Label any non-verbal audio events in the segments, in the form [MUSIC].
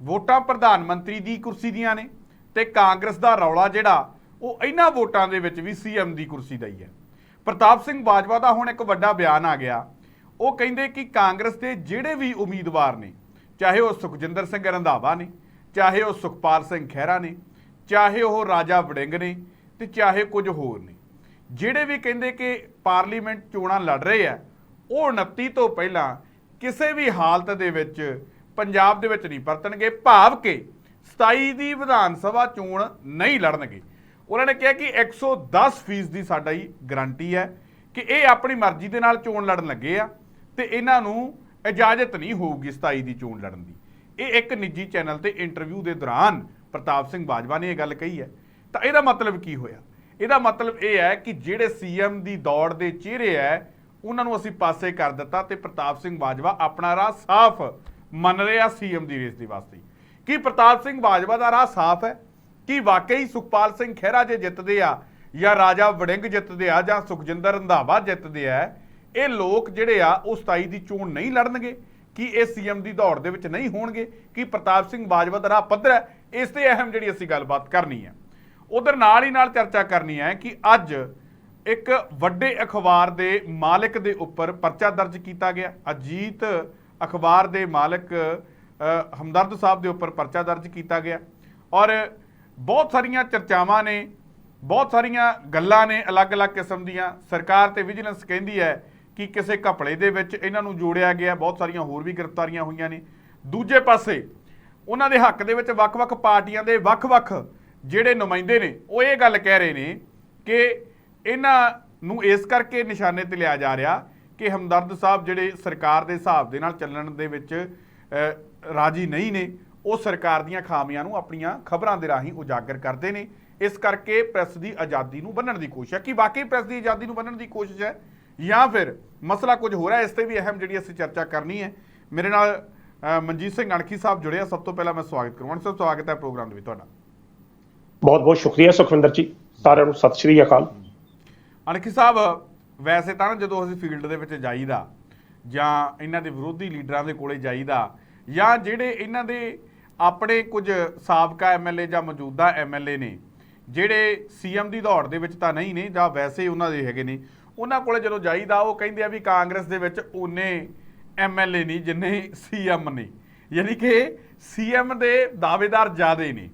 ਵੋਟਾਂ ਪ੍ਰਧਾਨ ਮੰਤਰੀ ਦੀ ਕੁਰਸੀ ਦੀਆਂ ਨੇ ਤੇ ਕਾਂਗਰਸ ਦਾ ਰੌਲਾ ਜਿਹੜਾ, ਉਹ ਇਹਨਾਂ ਵੋਟਾਂ ਦੇ ਵਿੱਚ ਵੀ ਸੀਐਮ ਦੀ ਕੁਰਸੀ ਦਾ ਹੀ ਹੈ। ਪ੍ਰਤਾਪ ਸਿੰਘ ਬਾਜਵਾ ਦਾ ਹੁਣ ਇੱਕ ਵੱਡਾ ਬਿਆਨ ਆ ਗਿਆ। ਉਹ ਕਹਿੰਦੇ ਕਿ ਕਾਂਗਰਸ ਦੇ ਜਿਹੜੇ ਵੀ ਉਮੀਦਵਾਰ ਨੇ, ਚਾਹੇ ਉਹ ਸੁਖਜਿੰਦਰ ਸਿੰਘ ਰੰਧਾਵਾ ਨੇ, ਚਾਹੇ ਉਹ ਸੁਖਪਾਲ ਸਿੰਘ ਖਹਿਰਾ ਨੇ, ਚਾਹੇ ਉਹ ਰਾਜਾ ਵੜਿੰਗ ਨੇ ਤੇ ਚਾਹੇ ਕੁਝ ਹੋਰ ਨੇ, ਜਿਹੜੇ ਵੀ ਕਹਿੰਦੇ ਕਿ ਪਾਰਲੀਮੈਂਟ ਚੋਣਾਂ ਲੜ ਰਹੇ ਆ, ਉਹ 29 ਤੋਂ ਪਹਿਲਾਂ ਕਿਸੇ ਵੀ ਹਾਲਤ ਦੇ ਵਿੱਚ ਪੰਜਾਬ ਦੇ ਵਿੱਚ ਨਹੀਂ ਪਰਤਣਗੇ ਭਾਵ ਕਿ 27 ਦੀ ਵਿਧਾਨ ਸਭਾ ਚੋਣ ਨਹੀਂ ਲੜਨਗੇ। ਉਹਨਾਂ ਨੇ ਕਿਹਾ ਕਿ 110% ਦੀ ਸਾਡਾ ਹੀ ਗਾਰੰਟੀ ਹੈ ਕਿ ਇਹ ਆਪਣੀ ਮਰਜ਼ੀ ਦੇ ਨਾਲ ਚੋਣ ਲੜਨ ਲੱਗੇ ਆ ਤੇ ਇਹਨਾਂ ਨੂੰ ਇਜਾਜ਼ਤ ਨਹੀਂ ਹੋਊਗੀ 27 ਦੀ ਚੋਣ ਲੜਨ ਦੀ। ਇਹ ਇੱਕ ਨਿੱਜੀ ਚੈਨਲ ਤੇ ਇੰਟਰਵਿਊ ਦੇ ਦੌਰਾਨ ਪ੍ਰਤਾਪ ਸਿੰਘ ਬਾਜਵਾ ਨੇ ਇਹ ਗੱਲ ਕਹੀ ਹੈ। ਤਾਂ ਇਹਦਾ ਮਤਲਬ ਕੀ ਹੋਇਆ? ਇਹਦਾ ਮਤਲਬ ਇਹ ਹੈ ਕਿ ਜਿਹੜੇ ਸੀਐਮ ਦੀ ਦੌੜ ਦੇ ਚਿਹਰੇ ਹੈ, ਉਹਨਾਂ ਨੂੰ ਅਸੀਂ ਪਾਸੇ ਕਰ ਦਿੱਤਾ ਤੇ ਪ੍ਰਤਾਪ ਸਿੰਘ ਬਾਜਵਾ ਆਪਣਾ ਰਾਹ ਸਾਫ਼ ਮੰਨ ਰਹੇ ਰਿਹਾ ਸੀਐਮ ਦੀ ਰੇਸ ਦੇ ਵਾਸਤੇ। ਕੀ ਪ੍ਰਤਾਪ ਸਿੰਘ ਬਾਜਵਾ ਦਾ ਰਾਹ ਸਾਫ਼ ਹੈ? ਕੀ ਵਾਕਈ ਸੁਖਪਾਲ ਸਿੰਘ ਖਹਿਰਾ ਜੇ ਜਿੱਤਦੇ ਆ ਜਾਂ ਰਾਜਾ ਵੜਿੰਗ ਜਿੱਤਦੇ ਆ ਜਾਂ ਸੁਖਜਿੰਦਰ ਰੰਧਾਵਾ ਜਿੱਤਦੇ ਆ, ਇਹ ਲੋਕ ਜਿਹੜੇ ਆ ਉਹ 27 ਦੀ ਚੋਣ ਨਹੀਂ ਲੜਨਗੇ? ਕੀ ਇਹ ਸੀਐਮ ਦੀ ਦੌੜ ਦੇ ਵਿੱਚ ਨਹੀਂ ਹੋਣਗੇ? ਕੀ ਪ੍ਰਤਾਪ ਸਿੰਘ ਬਾਜਵਾ ਦਾ ਰਾਹ ਪੱਧਰ ਹੈ? ਇਸ ਤੇ ਅਹਿਮ ਜਿਹੜੀ ਅਸੀਂ ਗੱਲਬਾਤ ਕਰਨੀ ਹੈ। ਉਧਰ ਨਾਲ ਹੀ ਨਾਲ ਚਰਚਾ ਕਰਨੀ ਹੈ ਕਿ ਅੱਜ ਇੱਕ ਵੱਡੇ ਅਖਬਾਰ ਦੇ ਮਾਲਕ ਦੇ ਉੱਪਰ ਪਰਚਾ ਦਰਜ ਕੀਤਾ ਗਿਆ। ਅਜੀਤ ਅਖਬਾਰ ਦੇ ਮਾਲਕ ਹਮਦਰਦ ਸਾਹਿਬ ਦੇ ਉੱਪਰ ਪਰਚਾ ਦਰਜ ਕੀਤਾ ਗਿਆ। ਔਰ ਬਹੁਤ ਸਾਰੀਆਂ ਚਰਚਾਵਾਂ ਨੇ, ਬਹੁਤ ਸਾਰੀਆਂ ਗੱਲਾਂ ਨੇ ਅਲੱਗ-ਅਲੱਗ ਕਿਸਮ ਦੀਆਂ। ਸਰਕਾਰ ਤੇ ਵਿਜੀਲੈਂਸ ਕਹਿੰਦੀ ਹੈ ਕਿ ਕਿਸੇ ਘਪਲੇ ਦੇ ਵਿੱਚ ਇਹਨਾਂ ਨੂੰ ਜੋੜਿਆ ਗਿਆ। ਬਹੁਤ ਸਾਰੀਆਂ ਹੋਰ ਵੀ ਗ੍ਰਿਫਤਾਰੀਆਂ ਹੋਈਆਂ ਨੇ। ਦੂਜੇ ਪਾਸੇ, ਉਹਨਾਂ ਦੇ ਹੱਕ ਦੇ ਵਿੱਚ ਵੱਖ-ਵੱਖ ਪਾਰਟੀਆਂ ਦੇ ਵੱਖ-ਵੱਖ ਜਿਹੜੇ ਨੁਮਾਇੰਦੇ ਨੇ, ਉਹ ਇਹ ਗੱਲ ਕਹਿ ਰਹੇ ਨੇ ਕਿ ਇਹਨਾਂ ਨੂੰ ਇਸ ਕਰਕੇ ਨਿਸ਼ਾਨੇ ਤੇ ਲਿਆ ਜਾ ਰਿਹਾ ਕਿ ਹਮਦਰਦ ਸਾਹਿਬ ਜਿਹੜੇ ਸਰਕਾਰ ਦੇ ਹਿਸਾਬ ਦੇ ਨਾਲ ਚੱਲਣ ਦੇ ਵਿੱਚ ਰਾਜੀ ਨਹੀਂ ਨੇ ਉਹ ਸਰਕਾਰ ਦੀਆਂ ਖਾਮੀਆਂ ਨੂੰ ਆਪਣੀਆਂ ਖਬਰਾਂ ਦੇ ਰਾਹੀਂ ਉਜਾਗਰ ਕਰਦੇ ਨੇ। ਇਸ ਕਰਕੇ ਪ੍ਰੈਸ ਦੀ ਆਜ਼ਾਦੀ ਨੂੰ ਬੰਨਣ ਦੀ ਕੋਸ਼ਿਸ਼ ਹੈ। ਕਿ ਵਾਕਈ ਪ੍ਰੈਸ ਦੀ ਆਜ਼ਾਦੀ ਨੂੰ ਬੰਨਣ ਦੀ ਕੋਸ਼ਿਸ਼ ਹੈ? ਜਾਂ ਫਿਰ ਮਸਲਾ ਕੁਝ ਹੈ? ਇਸ ਤੇ ਵੀ ਅਹਿਮ ਜਿਹੜੀ ਅਸੀਂ ਚਰਚਾ ਕਰਨੀ ਹੈ। ਮੇਰੇ ਨਾਲ ਮਨਜੀਤ ਸਿੰਘ ਅਣਖੀ ਸਾਹਿਬ ਜੁੜੇ ਆ। ਸਭ ਤੋਂ ਪਹਿਲਾਂ ਮੈਂ ਸਵਾਗਤ ਕਰਵਾਉਣ ਸਭ ਸਵਾਗਤ ਹੈ ਪ੍ਰੋਗਰਾਮ ਦੇ ਵਿੱਚ ਤੁਹਾਡਾ। ਬਹੁਤ ਬਹੁਤ ਸ਼ੁਕਰੀਆ ਸੁਖਵਿੰਦਰ ਜੀ। ਸਾਰਿਆਂ ਨੂੰ ਸਤਿ ਸ਼੍ਰੀ ਅਕਾਲ। ਅਣਖੀ ਸਾਹਿਬ ਵੈਸੇ ਤਾਂ ਨਾ ਜਦੋਂ ਅਸੀਂ ਫੀਲਡ ਦੇ ਵਿੱਚ ਜਾਈਦਾ ਜਾਂ ਇਹਨਾਂ ਦੇ ਵਿਰੋਧੀ ਲੀਡਰਾਂ ਦੇ ਕੋਲੇ ਜਾਈਦਾ ਜਾਂ ਜਿਹੜੇ ਇਹਨਾਂ ਦੇ ਆਪਣੇ ਕੁਝ ਸਾਬਕਾ ਐਮਐਲਏ ਜਾਂ ਮੌਜੂਦਾ ਐਮਐਲਏ ਨੇ, ਜਿਹੜੇ ਸੀਐਮ ਦੀ ਦੌੜ ਦੇ ਵਿੱਚ ਤਾਂ ਨਹੀਂ ਨੇ ਜਾਂ ਵੈਸੇ ਉਹਨਾਂ ਦੇ ਹੈਗੇ ਨੇ, ਉਹਨਾਂ ਕੋਲੇ ਜਦੋਂ ਜਾਈਦਾ ਉਹ ਕਹਿੰਦੇ ਆ ਵੀ ਕਾਂਗਰਸ ਦੇ ਵਿੱਚ ਉਹਨੇ ਐਮਐਲਏ ਨਹੀਂ, ਜਿੰਨੇ ਸੀਐਮ ਨੇ, ਯਾਨੀ ਕਿ ਸੀਐਮ ਦੇ ਦਾਅਵੇਦਾਰ ਜ਼ਿਆਦੇ ਨੇ।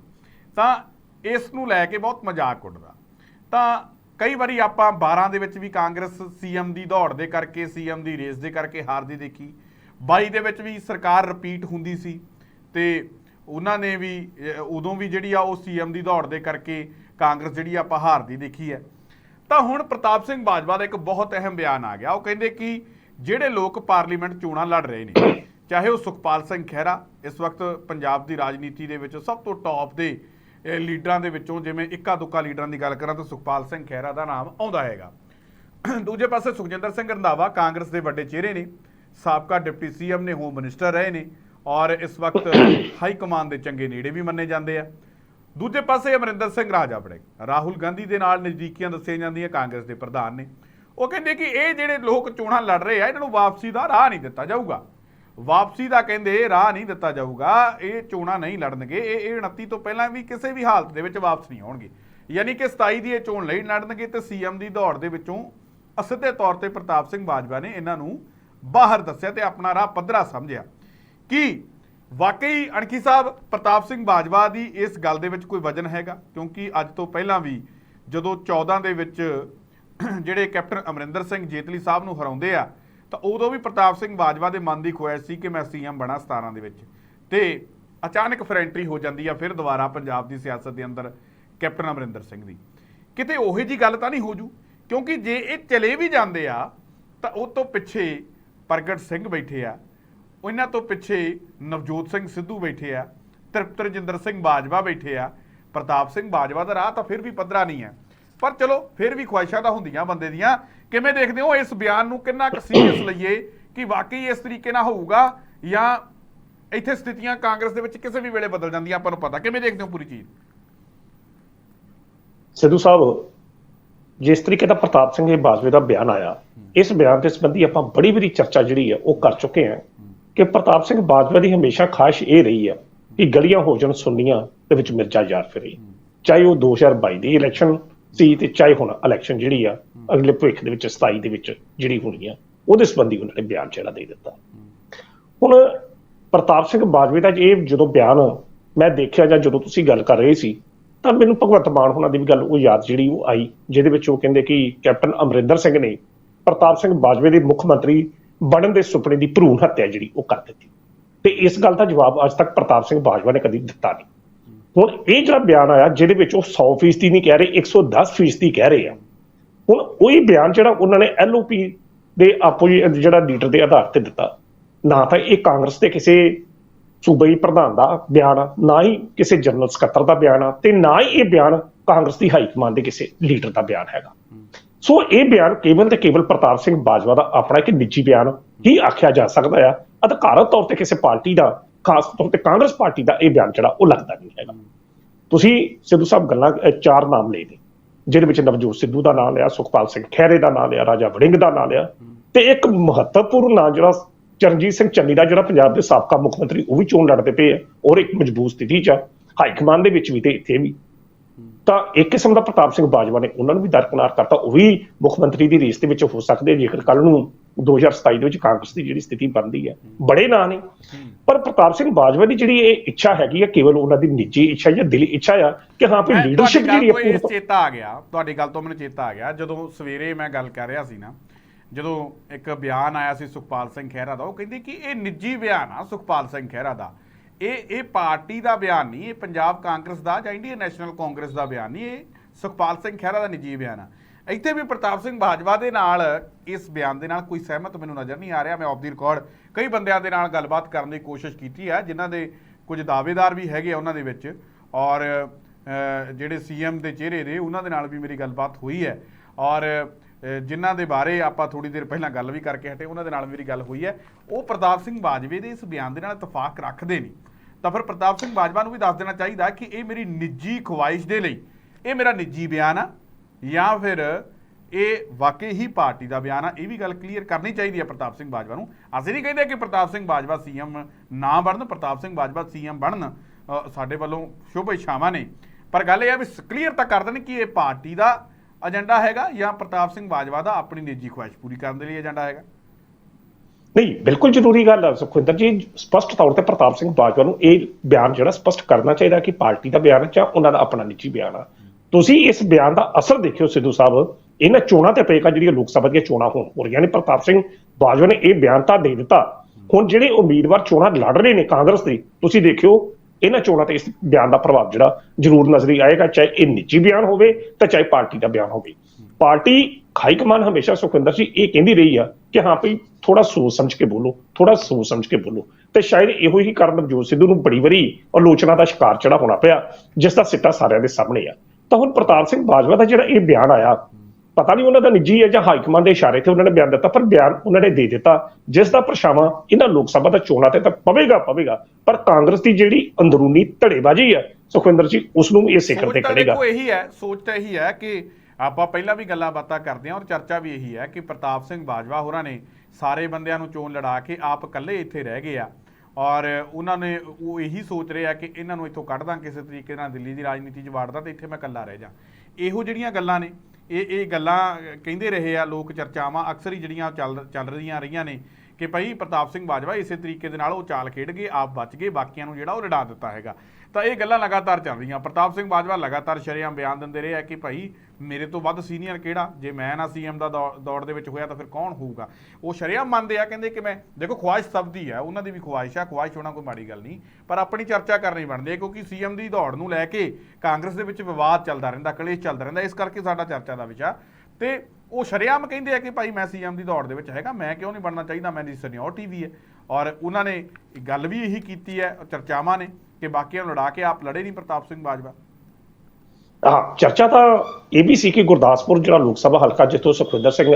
ਤਾਂ ਇਸ ਨੂੰ ਲੈ ਕੇ ਬਹੁਤ ਮਜ਼ਾਕ ਉੱਡਦਾ ਤਾਂ ਕਈ ਵਾਰੀ ਆਪਾਂ 12 ਦੇ ਵਿੱਚ ਵੀ ਕਾਂਗਰਸ ਸੀਐਮ ਦੀ ਦੌੜ ਦੇ ਕਰਕੇ, ਸੀਐਮ ਦੀ ਰੇਸ ਦੇ ਕਰਕੇ ਹਾਰਦੀ ਦੇਖੀ। 22 ਦੇ ਵਿੱਚ ਵੀ ਸਰਕਾਰ ਰਿਪੀਟ ਹੁੰਦੀ ਸੀ ਤੇ ਉਹਨਾਂ ਨੇ ਵੀ ਉਦੋਂ ਵੀ ਜਿਹੜੀ ਆ ਉਹ ਸੀਐਮ ਦੀ ਦੌੜ ਦੇ ਕਰਕੇ ਕਾਂਗਰਸ ਜਿਹੜੀ ਆ ਆਪਾਂ ਹਾਰਦੀ ਦੇਖੀ ਹੈ। ਤਾਂ ਹੁਣ ਪ੍ਰਤਾਪ ਸਿੰਘ ਬਾਜਵਾ ਦਾ ਇੱਕ ਬਹੁਤ ਅਹਿਮ ਬਿਆਨ ਆ ਗਿਆ। ਉਹ ਕਹਿੰਦੇ ਕਿ ਜਿਹੜੇ ਲੋਕ ਪਾਰਲੀਮੈਂਟ ਚੋਣਾਂ ਲੜ ਰਹੇ ਨੇ, ਚਾਹੇ ਉਹ ਸੁਖਪਾਲ ਸਿੰਘ ਖਹਿਰਾ ਇਸ ਵਕਤ ਪੰਜਾਬ ਦੀ ਰਾਜਨੀਤੀ ਦੇ ਵਿੱਚ ਸਭ ਤੋਂ ਟੌਪ ਦੇ ਲੀਡਰਾਂ ਦੇ ਵਿੱਚੋਂ ਜਿਵੇਂ ਇੱਕਾ ਦੁੱਕਾ ਲੀਡਰਾਂ ਦੀ ਗੱਲ ਕਰਾਂ ਤਾਂ ਸੁਖਪਾਲ ਸਿੰਘ ਖਹਿਰਾ ਦਾ ਨਾਮ ਆਉਂਦਾ ਹੈਗਾ। ਦੂਜੇ ਪਾਸੇ ਸੁਖਜਿੰਦਰ ਸਿੰਘ ਰੰਧਾਵਾ ਕਾਂਗਰਸ ਦੇ ਵੱਡੇ ਚਿਹਰੇ ਨੇ ਸਾਬਕਾ ਡਿਪਟੀ ਸੀਐਮ ਨੇ ਹੋਮ ਮਿਨਿਸਟਰ ਰਹੇ ਨੇ ਔਰ ਇਸ ਵਕਤ [COUGHS] ਹਾਈ ਕਮਾਂਡ ਦੇ ਚੰਗੇ ਨੇੜੇ ਵੀ ਮੰਨੇ ਜਾਂਦੇ ਆ। ਦੂਜੇ ਪਾਸੇ ਅਮਰਿੰਦਰ ਸਿੰਘ ਰਾਜਾ ਬੜੇ ਰਾਹੁਲ ਗਾਂਧੀ ਦੇ ਨਾਲ ਨਜ਼ਦੀਕੀਆਂ ਦੱਸੀਆਂ ਜਾਂਦੀਆਂ ਕਾਂਗਰਸ ਦੇ ਪ੍ਰਧਾਨ ਨੇ। ਉਹ ਕਹਿੰਦੇ ਕਿ ਇਹ ਜਿਹੜੇ ਲੋਕ ਚੋਣਾਂ ਲੜ ਰਹੇ ਆ ਇਹਨਾਂ ਨੂੰ ਵਾਪਸੀ ਦਾ ਰਾਹ ਨਹੀਂ ਦਿੱਤਾ ਜਾਊਗਾ। ਵਾਪਸੀ ਦਾ ਕਹਿੰਦੇ ਰਾਹ ਨਹੀਂ ਦਿੱਤਾ ਜਾਊਗਾ, ਇਹ ਚੋਣਾਂ ਨਹੀਂ ਲੜਨਗੇ, ਇਹ ਇਹ 29 ਤੋਂ ਪਹਿਲਾਂ ਵੀ ਕਿਸੇ ਵੀ ਹਾਲਤ ਦੇ ਵਿੱਚ ਵਾਪਸ ਨਹੀਂ ਆਉਣਗੇ। ਯਾਨੀ ਕਿ 27 ਦੀ ਇਹ ਚੋਣ ਲਈ ਲੜਨਗੇ ਤੇ ਸੀਐਮ ਦੀ ਦੌੜ ਦੇ ਵਿੱਚੋਂ ਅਸਿੱਧੇ ਤੌਰ ਤੇ ਪ੍ਰਤਾਪ ਸਿੰਘ ਬਾਜਵਾ ਨੇ ਇਹਨਾਂ ਨੂੰ ਬਾਹਰ ਦੱਸਿਆ ਤੇ ਆਪਣਾ ਰਾਹ ਪੱਧਰਾ ਸਮਝਿਆ। ਕਿ ਵਾਕਈ ਅਣਖੀ ਸਾਹਿਬ, ਪ੍ਰਤਾਪ ਸਿੰਘ ਬਾਜਵਾ ਦੀ ਇਸ ਗੱਲ ਦੇ ਵਿੱਚ ਕੋਈ ਵਜਨ ਹੈਗਾ? ਕਿਉਂਕਿ ਅੱਜ ਤੋਂ ਪਹਿਲਾਂ ਵੀ ਜਦੋਂ 14 ਦੇ ਵਿੱਚ ਜਿਹੜੇ ਕੈਪਟਨ ਅਮਰਿੰਦਰ ਸਿੰਘ ਜੇਤਲੀ ਸਾਹਿਬ ਨੂੰ ਹਰਾਉਂਦੇ ਆ ਤਾਂ ਉਦੋਂ ਵੀ ਪ੍ਰਤਾਪ ਸਿੰਘ ਬਾਜਵਾ ਦੇ ਮਨ ਦੀ ਖੁਆਇਸ਼ ਸੀ ਕਿ ਮੈਂ ਸੀਐਮ ਬਣਾ 17 ਦੇ ਵਿੱਚ। ਤੇ ਅਚਾਨਕ ਫਰੈਂਟਰੀ ਹੋ ਜਾਂਦੀ ਆ ਫਿਰ ਦੁਬਾਰਾ ਪੰਜਾਬ ਦੀ ਸਿਆਸਤ ਦੇ ਅੰਦਰ ਕੈਪਟਨ ਅਮਰਿੰਦਰ ਸਿੰਘ ਦੀ। ਕਿਤੇ ਉਹੀ ਜੀ ਗੱਲ ਤਾਂ ਨਹੀਂ ਹੋ ਜੂ? ਕਿਉਂਕਿ ਜੇ ਇਹ ਚਲੇ ਵੀ ਜਾਂਦੇ ਆ, ਤਾਂ ਉਹ ਤੋਂ ਪਿੱਛੇ ਪ੍ਰਗਟ ਸਿੰਘ ਬੈਠੇ ਆ। ਉਹਨਾਂ ਤੋਂ ਪਿੱਛੇ ਨਵਜੋਤ ਸਿੰਘ ਸਿੱਧੂ ਬੈਠੇ ਆ, ਤ੍ਰਿਪਤ ਰਜਿੰਦਰ ਸਿੰਘ ਬਾਜਵਾ ਬੈਠੇ ਆ। ਪ੍ਰਤਾਪ ਸਿੰਘ ਬਾਜਵਾ ਦਾ ਰਾਹ ਤਾਂ ਫਿਰ ਵੀ ਪੱਧਰਾ ਨਹੀਂ ਹੈ ਪਰ ਚਲੋ, ਫਿਰ ਵੀ ਖੁਆਇਸ਼ਾਂ ਤਾਂ ਹੁੰਦੀਆਂ ਬੰਦੇ ਦੀਆਂ। ਕਿਵੇਂ ਦੇਖਦੇ ਹੋ ਇਸ ਬਿਆਨ ਨੂੰ? ਕਿੰਨਾ ਕੁ ਸੀਰੀਅਸ ਲਈਏ ਕਿ ਵਾਕਈ ਇਸ ਤਰੀਕੇ ਨਾਲ ਹੋਊਗਾ ਜਾਂ ਇੱਥੇ ਸਥਿਤੀਆਂ ਕਾਂਗਰਸ ਦੇ ਵਿੱਚ ਕਿਸੇ ਵੀ ਵੇਲੇ ਬਦਲ ਜਾਂਦੀਆਂ? ਆਪਾਂ ਨੂੰ ਪਤਾ। ਕਿਵੇਂ ਦੇਖਦੇ ਹੋ ਪੂਰੀ ਚੀਜ਼? ਸਿੱਧੂ ਸਾਹਿਬ, ਜਿਸ ਤਰੀਕੇ ਦਾ ਪ੍ਰਤਾਪ ਸਿੰਘ ਦੇ ਬਾਜਵੇ ਦਾ ਬਿਆਨ ਆਇਆ, ਇਸ ਬਿਆਨ ਦੇ ਸੰਬੰਧੀ ਆਪਾਂ ਬੜੀ ਬੜੀ ਚਰਚਾ ਜਿਹੜੀ ਹੈ ਉਹ ਕਰ ਚੁੱਕੇ ਹਾਂ ਕਿ ਪ੍ਰਤਾਪ ਸਿੰਘ ਬਾਜਵਾ ਦੀ ਹਮੇਸ਼ਾ ਖਾਸ਼ ਇਹ ਰਹੀ ਹੈ ਕਿ ਗਲੀਆਂ ਹੋ ਜਾਣ ਸੁਣਨੀਆਂ ਦੇ ਵਿੱਚ ਮਿਰਜ਼ਾ ਯਾਰ ਫਿਰੇ। ਚਾਹੇ ਉਹ 2022 ਦੀ ਇਲੈਕਸ਼ਨ ਸੀ ਤੇ ਚਾਹੇ ਹੁਣ ਇਲੈਕਸ਼ਨ ਜਿਹੜੀ ਆ, ਅਗਲੇ ਭਵਿੱਖ ਦੇ ਵਿੱਚ 27 ਦੇ ਵਿੱਚ ਜਿਹੜੀ ਹੋਣੀ ਆ, ਉਹਦੇ ਸੰਬੰਧੀ ਉਹਨਾਂ ਨੇ ਬਿਆਨ ਜਿਹੜਾ ਦੇ ਦਿੱਤਾ। ਹੁਣ ਪ੍ਰਤਾਪ ਸਿੰਘ ਬਾਜਵੇ ਦਾ ਇਹ ਜਦੋਂ ਬਿਆਨ ਮੈਂ ਦੇਖਿਆ ਜਾਂ ਜਦੋਂ ਤੁਸੀਂ ਗੱਲ ਕਰ ਰਹੇ ਸੀ, ਤਾਂ ਮੈਨੂੰ ਭਗਵੰਤ ਮਾਨ ਹੋਣਾ ਦੀ ਵੀ ਗੱਲ ਉਹ ਯਾਦ ਜਿਹੜੀ ਉਹ ਆਈ, ਜਿਹਦੇ ਵਿੱਚ ਉਹ ਕਹਿੰਦੇ ਕਿ ਕੈਪਟਨ ਅਮਰਿੰਦਰ ਸਿੰਘ ਨੇ ਪ੍ਰਤਾਪ ਸਿੰਘ ਬਾਜਵੇ ਦੇ ਮੁੱਖ ਮੰਤਰੀ ਬਣਨ ਦੇ ਸੁਪਨੇ ਦੀ ਭਰੂਣ ਹੱਤਿਆ ਜਿਹੜੀ ਉਹ ਕਰ ਦਿੱਤੀ। ਤੇ ਇਸ ਗੱਲ ਦਾ ਜਵਾਬ ਅੱਜ ਤੱਕ ਪ੍ਰਤਾਪ ਸਿੰਘ ਬਾਜਵਾ ਨੇ ਕਦੀ ਦਿੱਤਾ ਨਹੀਂ। ਹੁਣ ਇਹ ਜਿਹੜਾ ਬਿਆਨ ਆਇਆ, ਜਿਹਦੇ ਵਿੱਚ ਉਹ 100% ਨਹੀਂ ਕਹਿ ਰਹੇ 110% ਕਹਿ ਰਹੇ ਆ। ਹੁਣ ਉਹੀ ਬਿਆਨ ਜਿਹੜਾ ਉਹਨਾਂ ਨੇ ਐਲਓਪੀ ਦੇ ਆਪੋ ਜਿਹੜਾ ਲੀਡਰ ਦੇ ਆਧਾਰ ਤੇ ਦਿੱਤਾ, ਨਾ ਤਾਂ ਇਹ ਕਾਂਗਰਸ ਦੇ ਕਿਸੇ ਸੂਬਾਈ ਪ੍ਰਧਾਨ ਦਾ ਬਿਆਨ ਆ, ਨਾ ਹੀ ਕਿਸੇ ਜਨਰਲ ਸਕੱਤਰ ਦਾ ਬਿਆਨ ਆ, ਤੇ ਨਾ ਹੀ ਇਹ ਬਿਆਨ ਕਾਂਗਰਸ ਦੀ ਹਾਈ ਕਮਾਂਡ ਦੇ ਕਿਸੇ ਲੀਡਰ ਦਾ ਬਿਆਨ ਹੈਗਾ। ਸੋ ਇਹ ਬਿਆਨ ਕੇਵਲ ਤੇ ਕੇਵਲ ਪ੍ਰਤਾਪ ਸਿੰਘ ਬਾਜਵਾ ਦਾ ਆਪਣਾ ਇੱਕ ਨਿੱਜੀ ਬਿਆਨ ਹੀ ਆਖਿਆ ਜਾ ਸਕਦਾ ਆ। ਅਧਿਕਾਰਤ ਤੌਰ ਤੇ ਕਿਸੇ ਪਾਰਟੀ ਦਾ ਖਾਸ ਤੌਰ ਤੇ ਕਾਂਗਰਸ ਪਾਰਟੀ ਦਾ ਇਹ ਬਿਆਨ ਜਿਹੜਾ ਉਹ ਲੱਗਦਾ ਨਹੀਂ ਹੈਗਾ। ਤੁਸੀਂ ਸਿੱਧੂ ਸਾਹਿਬ ਗੱਲਾਂ ਚਾਰ ਨਾਮ ਲਏ ਨੇ, ਜਿਹਦੇ ਵਿੱਚ ਨਵਜੋਤ ਸਿੱਧੂ ਦਾ ਨਾਮ ਲਿਆ, ਸੁਖਪਾਲ ਸਿੰਘ ਖਹਿਰੇ ਦਾ ਨਾਮ ਲਿਆ, ਰਾਜਾ ਵੜਿੰਗ ਦਾ ਨਾਮ ਲਿਆ ਤੇ ਇੱਕ ਮਹੱਤਵਪੂਰਨ ਨਾਮ ਜਿਹੜਾ ਚਰਨਜੀਤ ਸਿੰਘ ਚੰਨੀ ਦਾ ਜਿਹੜਾ ਪੰਜਾਬ ਦੇ ਸਾਬਕਾ ਮੁੱਖ ਮੰਤਰੀ, ਉਹ ਵੀ ਚੋਣ ਲੜਦੇ ਪਏ ਆ ਔਰ ਇੱਕ ਮਜ਼ਬੂਤ ਸਥਿਤੀ 'ਚ ਆ ਹਾਈ ਕਮਾਂਡ ਦੇ ਵਿੱਚ ਵੀ ਤੇ ਇੱਥੇ ਵੀ। ਤਾਂ ਇੱਕ ਕਿਸਮ ਦਾ ਪ੍ਰਤਾਪ ਸਿੰਘ ਬਾਜਵਾ ਨੇ ਉਹਨਾਂ ਨੂੰ ਵੀ ਦਰਕਨਾਰ ਕਰਤਾ, ਉਹ ਵੀ ਮੁੱਖ ਮੰਤਰੀ ਦੀ ਰੇਸ ਦੇ ਵਿੱਚ ਹੋ ਸਕਦੇ ਜੇਕਰ ਕੱਲ ਨੂੰ 2027 ਦੇ ਵਿੱਚ ਕਾਂਗਰਸ ਦੀ ਜਿਹੜੀ ਸਥਿਤੀ ਬਣਦੀ ਹੈ। ਬੜੇ ਨਾਂ ਨੇ। ਪਰ ਪ੍ਰਤਾਪ ਸਿੰਘ ਬਾਜਵਾ ਦੀ ਜਿਹੜੀ ਇਹ ਇੱਛਾ ਹੈਗੀ ਹੈ ਕੇਵਲ ਉਹਨਾਂ ਦੀ ਨਿੱਜੀ ਇੱਛਾ ਜਾਂ ਦਿਲੀ ਇੱਛਾ ਆ ਕਿ ਹਾਂ ਵੀ ਮੈਂ ਲੀਡਰਸ਼ਿਪ ਜਿਹੜੀ ਹੈ ਪੂਰੀ ਚੇਤਾ ਆ ਗਿਆ। ਤੁਹਾਡੀ ਗੱਲ ਤੋਂ ਮੈਨੂੰ ਚੇਤਾ ਆ ਗਿਆ। ਜਦੋਂ ਸਵੇਰੇ ਮੈਂ ਗੱਲ ਕਰ ਰਿਹਾ ਸੀ ਨਾ ਜਦੋਂ ਇੱਕ ਬਿਆਨ ਆਇਆ ਸੀ ਸੁਖਪਾਲ ਸਿੰਘ ਖਹਿਰਾ ਦਾ ਉਹ ਕਹਿੰਦੇ ਕਿ ਇਹ ਨਿੱਜੀ ਬਿਆਨ ਆ ਸੁਖਪਾਲ ਸਿੰਘ ਖਹਿਰਾ ਦਾ। ਇਹ ਇਹ ਪਾਰਟੀ ਦਾ ਬਿਆਨ ਨਹੀਂ ਇਹ ਪੰਜਾਬ ਕਾਂਗਰਸ ਦਾ ਜਾਂ ਇੰਡੀਅਨ ਨੈਸ਼ਨਲ ਕਾਂਗਰਸ ਦਾ ਬਿਆਨ ਨਹੀਂ ਇਹ ਸੁਖਪਾਲ ਸਿੰਘ ਖਹਿਰਾ ਦਾ ਨਿੱਜੀ ਬਿਆਨ ਆ। ਇੱਥੇ ਵੀ ਪ੍ਰਤਾਪ ਸਿੰਘ ਬਾਜਵਾ ਦੇ ਨਾਲ ਇਸ ਬਿਆਨ ਦੇ ਨਾਲ ਕੋਈ ਸਹਿਮਤ ਮੈਨੂੰ ਨਜ਼ਰ ਨਹੀਂ ਆ ਰਿਹਾ। ਮੈਂ ਆਫ ਦੀ ਰਿਕਾਰਡ ਕਈ ਬੰਦਿਆਂ ਦੇ ਨਾਲ ਗੱਲਬਾਤ ਕਰਨ ਦੀ ਕੋਸ਼ਿਸ਼ ਕੀਤੀ ਹੈ ਜਿਨ੍ਹਾਂ ਦੇ ਕੁਝ ਦਾਅਵੇਦਾਰ ਵੀ ਹੈਗੇ ਆ ਉਹਨਾਂ ਦੇ ਵਿੱਚ। ਔਰ ਅ, ਜਿਹੜੇ ਸੀਐਮ ਦੇ ਚਿਹਰੇ ਨੇ ਉਹਨਾਂ ਦੇ ਨਾਲ ਵੀ ਮੇਰੀ ਗੱਲਬਾਤ ਹੋਈ ਹੈ। ਔਰ ਜਿਨ੍ਹਾਂ ਦੇ ਬਾਰੇ ਆਪਾਂ ਥੋੜੀ ਦੇਰ ਪਹਿਲਾਂ ਗੱਲ ਵੀ ਕਰਕੇ ਹਟੇ ਉਹਨਾਂ ਦੇ ਨਾਲ ਮੇਰੀ ਗੱਲ ਹੋਈ ਹੈ। ਉਹ ਪ੍ਰਤਾਪ ਸਿੰਘ ਬਾਜਵੇ ਦੇ ਇਸ ਬਿਆਨ ਦੇ ਨਾਲ ਇਤਫਾਕ ਰੱਖਦੇ ਨਹੀਂ ਤਾਂ ਫਿਰ ਪ੍ਰਤਾਪ ਸਿੰਘ ਬਾਜਵਾ ਨੂੰ ਵੀ ਦੱਸ ਦੇਣਾ ਚਾਹੀਦਾ ਕਿ ਇਹ ਮੇਰੀ ਨਿੱਜੀ ਖੁਆਇਸ਼ ਦੇ ਲਈ ਇਹ ਮੇਰਾ ਨਿੱਜੀ ਬਿਆਨ ਆ। ਜਾਂ ਫਿਰ ਇਹ ਵਾਕਈ ਹੀ ਪਾਰਟੀ ਦਾ ਬਿਆਨ ਆ, ਇਹ ਵੀ ਗੱਲ ਕਲੀਅਰ ਕਰਨੀ ਚਾਹੀਦੀ ਹੈ ਪ੍ਰਤਾਪ ਸਿੰਘ ਬਾਜਵਾ ਨੂੰ। ਅਸੀਂ ਨਹੀਂ ਕਹਿੰਦੇ ਕਿ ਪ੍ਰਤਾਪ ਸਿੰਘ ਬਾਜਵਾ ਸੀਐਮ ਨਾ ਬਣਨ, ਪ੍ਰਤਾਪ ਸਿੰਘ ਬਾਜਵਾ ਸੀਐਮ ਬਣਨ ਸਾਡੇ ਵੱਲੋਂ ਸ਼ੁਭ ਇਛਾਵਾਂ ਨੇ। ਪਰ ਗੱਲ ਇਹ ਆ ਵੀ ਕਲੀਅਰ ਤਾਂ ਕਰ ਦੇਣ ਕਿ ਇਹ ਪਾਰਟੀ ਦਾ ਏਜੰਡਾ ਹੈਗਾ ਜਾਂ ਪ੍ਰਤਾਪ ਸਿੰਘ ਬਾਜਵਾ ਦਾ ਆਪਣੀ ਨਿੱਜੀ ਖੁਆਇਸ਼ ਪੂਰੀ ਕਰਨ ਦੇ ਲਈ ਏਜੰਡਾ ਹੈਗਾ? ਨਹੀਂ, ਬਿਲਕੁਲ ਜ਼ਰੂਰੀ ਗੱਲ ਹੈ ਸੁਖਵਿੰਦਰ ਜੀ, ਸਪਸ਼ਟ ਤੌਰ ਤੇ ਪ੍ਰਤਾਪ ਸਿੰਘ ਬਾਜਵਾ ਨੂੰ ਇਹ ਬਿਆਨ ਜਿਹੜਾ ਸਪਸ਼ਟ ਕਰਨਾ ਚਾਹੀਦਾ ਕਿ ਪਾਰਟੀ ਦਾ ਬਿਆਨ ਹੈ ਜਾਂ ਉਹਨਾਂ ਦਾ ਆਪਣਾ ਨਿੱਜੀ ਬਿਆਨ ਆ। ਤੁਸੀਂ ਇਸ ਬਿਆਨ ਦਾ ਅਸਰ ਦੇਖਿਓ ਸਿੱਧੂ ਸਾਹਿਬ। ਇਹਨਾਂ ਚੋਣਾਂ ਤੇ ਪਏਗਾ ਜਿਹੜੀਆਂ ਲੋਕ ਸਭਾ ਦੀਆਂ ਚੋਣਾਂ ਹੋਣ ਹੋ ਰਹੀਆਂ ਨੇ, ਪ੍ਰਤਾਪ ਸਿੰਘ ਬਾਜਵਾ ਨੇ ਇਹ ਬਿਆਨ ਤਾਂ ਦੇ ਦਿੱਤਾ। ਹੁਣ ਜਿਹੜੇ ਉਮੀਦਵਾਰ ਚੋਣਾਂ ਲੜ ਰਹੇ ਨੇ ਕਾਂਗਰਸ ਦੇ, ਤੁਸੀਂ ਦੇਖਿਓ, ਇਹਨਾਂ ਚੋਣਾਂ ਤੇ ਇਸ ਬਿਆਨ ਦਾ ਪ੍ਰਭਾਵ ਜਿਹੜਾ ਜ਼ਰੂਰ ਨਜ਼ਰੀ ਆਏਗਾ, ਚਾਹੇ ਇਹ ਨਿੱਜੀ ਬਿਆਨ ਹੋਵੇ ਤਾਂ ਚਾਹੇ ਪਾਰਟੀ ਦਾ ਬਿਆਨ ਹੋਵੇ। ਪਾਰਟੀ ਹਾਈ ਕਮਾਨ ਹਮੇਸ਼ਾ ਸੁਖਵਿੰਦਰ ਜੀ ਇਹ ਕਹਿੰਦੀ ਰਹੀ ਆ ਕਿ ਹਾਂ ਭਈ ਥੋੜਾ ਸੋਚ ਸਮਝ ਕੇ ਬੋਲੋ ਥੋੜਾ ਸੋਚ ਸਮਝ ਕੇ ਬੋਲੋ। ਤੇ ਸ਼ਾਇਦ ਇਹੋ ਹੀ ਕਾਰਨ ਨਵਜੋਤ ਸਿੱਧੂ ਨੂੰ ਬੜੀ ਵਾਰੀ ਆਲੋਚਨਾ ਦਾ ਸ਼ਿਕਾਰ ਚੜਾ ਹੋਣਾ ਪਿਆ, ਜਿਸ ਦਾ ਸਿੱਟਾ ਸਾਰਿਆਂ ਦੇ ਸਾਹਮਣੇ ਆ। ਤਾਂ ਹੁਣ ਪ੍ਰਤਾਪ ਸਿੰਘ ਬਾਜਵਾ ਦਾ ਜਿਹੜਾ ਇਹ ਬਿਆਨ ਆਇਆ ਪਤਾ ਨਹੀਂ ਉਹਨਾਂ ਦਾ ਨਿੱਜੀ ਹੈ ਜਾਂ ਹਾਈ ਕਮਾਂਡ ਦੇ ਇਸ਼ਾਰੇ ਤੇ ਉਹਨਾਂ ਨੇ ਬਿਆਨ ਦਿੱਤਾ ਪਰ ਬਿਆਨ ਉਹਨਾਂ ਨੇ ਦੇ ਦਿੱਤਾ ਜਿਸ ਦਾ ਪਰਛਾਵਾਂ ਇਹਨਾਂ ਲੋਕ ਸਭਾ ਦਾ ਚੋਣਾਂ ਤੇ ਤਾਂ ਪਵੇਗਾ ਪਵੇਗਾ ਪਰ ਕਾਂਗਰਸ ਦੀ ਜਿਹੜੀ ਅੰਦਰੂਨੀ ਧੜੇਬਾਜ਼ੀ ਹੈ ਸੁਖਵਿੰਦਰ ਜੀ ਉਸ ਨੂੰ ਇਹ ਸਿਖਰ ਤਾਂ ਕਰੇਗਾ। ਦੇਖੋ ਇਹੀ ਹੈ ਸੋਚ ਤਾਂ ਇਹੀ ਹੈ ਕਿ ਆਪਾਂ ਪਹਿਲਾਂ ਵੀ ਗੱਲਾਂ ਬਾਤਾਂ ਕਰਦੇ ਹਾਂ ਔਰ ਚਰਚਾ ਵੀ ਇਹੀ ਹੈ ਕਿ ਪ੍ਰਤਾਪ ਸਿੰਘ ਬਾਜਵਾ ਹੋਰਾਂ ਨੇ ਸਾਰੇ ਬੰਦਿਆਂ ਨੂੰ ਚੋਣ ਲੜਾ ਕੇ ਆਪ ਇਕੱਲੇ ਇੱਥੇ ਰਹਿ ਗਏ ਆ। ਔਰ ਉਹਨਾਂ ਨੇ ਉਹ ਇਹੀ ਸੋਚ ਰਹੇ ਆ ਕਿ ਇਹਨਾਂ ਨੂੰ ਇੱਥੋਂ ਕੱਢ ਦਾਂ ਕਿਸੇ ਤਰੀਕੇ ਨਾਲ ਦਿੱਲੀ ਦੀ ਰਾਜਨੀਤੀ 'ਚ ਵਾੜਦਾ ਤੇ ਇੱਥੇ ਮੈਂ ਇਕੱਲਾ ਰਹਿ ਜਾ। ਇਹੋ ਜਿਹੜੀਆਂ ਗੱਲਾਂ ਨੇ, ਇਹ ਇਹ ਗੱਲਾਂ ਕਹਿੰਦੇ ਰਹੇ ਆ ਲੋਕ ਚਰਚਾਵਾਂ ਅਕਸਰ ਹੀ ਜਿਹੜੀਆਂ ਚੱਲ ਚੱਲ ਰਹੀਆਂ ਰਹੀਆਂ ਨੇ ਕਿ ਭਾਈ ਪ੍ਰਤਾਪ ਸਿੰਘ ਬਾਜਵਾ ਇਸੇ ਤਰੀਕੇ ਦੇ ਨਾਲ ਉਹ ਚਾਲ ਖੇਡ ਗਏ ਆਪ ਬਚ ਗਏ, ਬਾਕੀਆਂ ਨੂੰ ਜਿਹੜਾ ਉਹ ਲੜਾ ਦਿੱਤਾ ਹੈਗਾ। ਤਾਂ ਇਹ ਗੱਲਾਂ ਲਗਾਤਾਰ ਚੱਲ ਰਹੀਆਂ। ਪ੍ਰਤਾਪ ਸਿੰਘ ਬਾਜਵਾ ਲਗਾਤਾਰ ਸ਼ਰੇਆਮ ਬਿਆਨ ਦਿੰਦੇ ਰਹੇ ਆ ਕਿ ਭਾਈ, ਮੇਰੇ ਤੋਂ ਵੱਧ ਸੀਨੀਅਰ ਕਿਹੜਾ? ਜੇ ਮੈਂ ਨਾ ਸੀਐਮ ਦਾ ਦੌ- ਦੌੜ ਦੇ ਵਿੱਚ ਹੋਇਆ ਤਾਂ ਫਿਰ ਕੌਣ ਹੋਊਗਾ? ਉਹ ਸ਼ਰੇਆਮ ਮੰਨਦੇ ਆ, ਕਹਿੰਦੇ ਕਿ ਮੈਂ, ਦੇਖੋ ਖੁਆਇਸ਼ ਸਭ ਦੀ ਹੈ ਉਹਨਾਂ ਦੀ ਵੀ ਖੁਆਇਸ਼ ਆ, ਖੁਆਇਸ਼ ਹੋਣਾ ਕੋਈ ਮਾੜੀ ਗੱਲ ਨਹੀਂ। ਪਰ ਆਪਣੀ ਚਰਚਾ ਕਰਨੀ ਬਣਦੀ ਹੈ, ਕਿਉਂਕਿ ਸੀਐਮ ਦੀ ਦੌੜ ਨੂੰ ਲੈ ਕੇ ਕਾਂਗਰਸ ਦੇ ਵਿੱਚ ਵਿਵਾਦ ਚੱਲਦਾ ਰਹਿੰਦਾ, ਕਲੇਸ਼ ਚੱਲਦਾ ਰਹਿੰਦਾ, ਇਸ ਕਰਕੇ ਸਾਡਾ ਚਰਚਾ ਦਾ ਵਿਸ਼ਾ। ਤੇ ਉਹ ਸ਼ਰੇਆਮ ਕਹਿੰਦੇ ਆ ਕਿ ਭਾਈ, ਮੈਂ ਸੀਐਮ ਦੀ ਦੌੜ ਦੇ ਵਿੱਚ ਹੈਗਾ, ਮੈਂ ਕਿਉਂ ਨਹੀਂ ਬਣਨਾ ਚਾਹੀਦਾ? ਮੇਰੀ ਸੀਨੀਅਰਟੀ ਵੀ ਹੈ। ਔਰ ਉਹਨਾਂ ਨੇ ਗੱਲ ਵੀ ਇਹੀ ਕੀਤੀ ਹੈ, ਚਰਚਾਵਾਂ ਨੇ। ਕਿ ਬਾਕੀਆਂ ਨੂੰ ਲੜਾ ਕੇ ਆਪ ਲੜੇ ਨਹੀਂ ਪ੍ਰਤਾਪ ਸਿੰਘ ਬਾਜਵਾ। ਹਾਂ, ਚਰਚਾ ਤਾਂ ਇਹ ਵੀ ਸੀ ਕਿ ਗੁਰਦਾਸਪੁਰ ਜਿਹੜਾ ਲੋਕ ਸਭਾ ਹਲਕਾ ਜਿੱਥੋਂ ਸੁਖਵਿੰਦਰ ਸਿੰਘ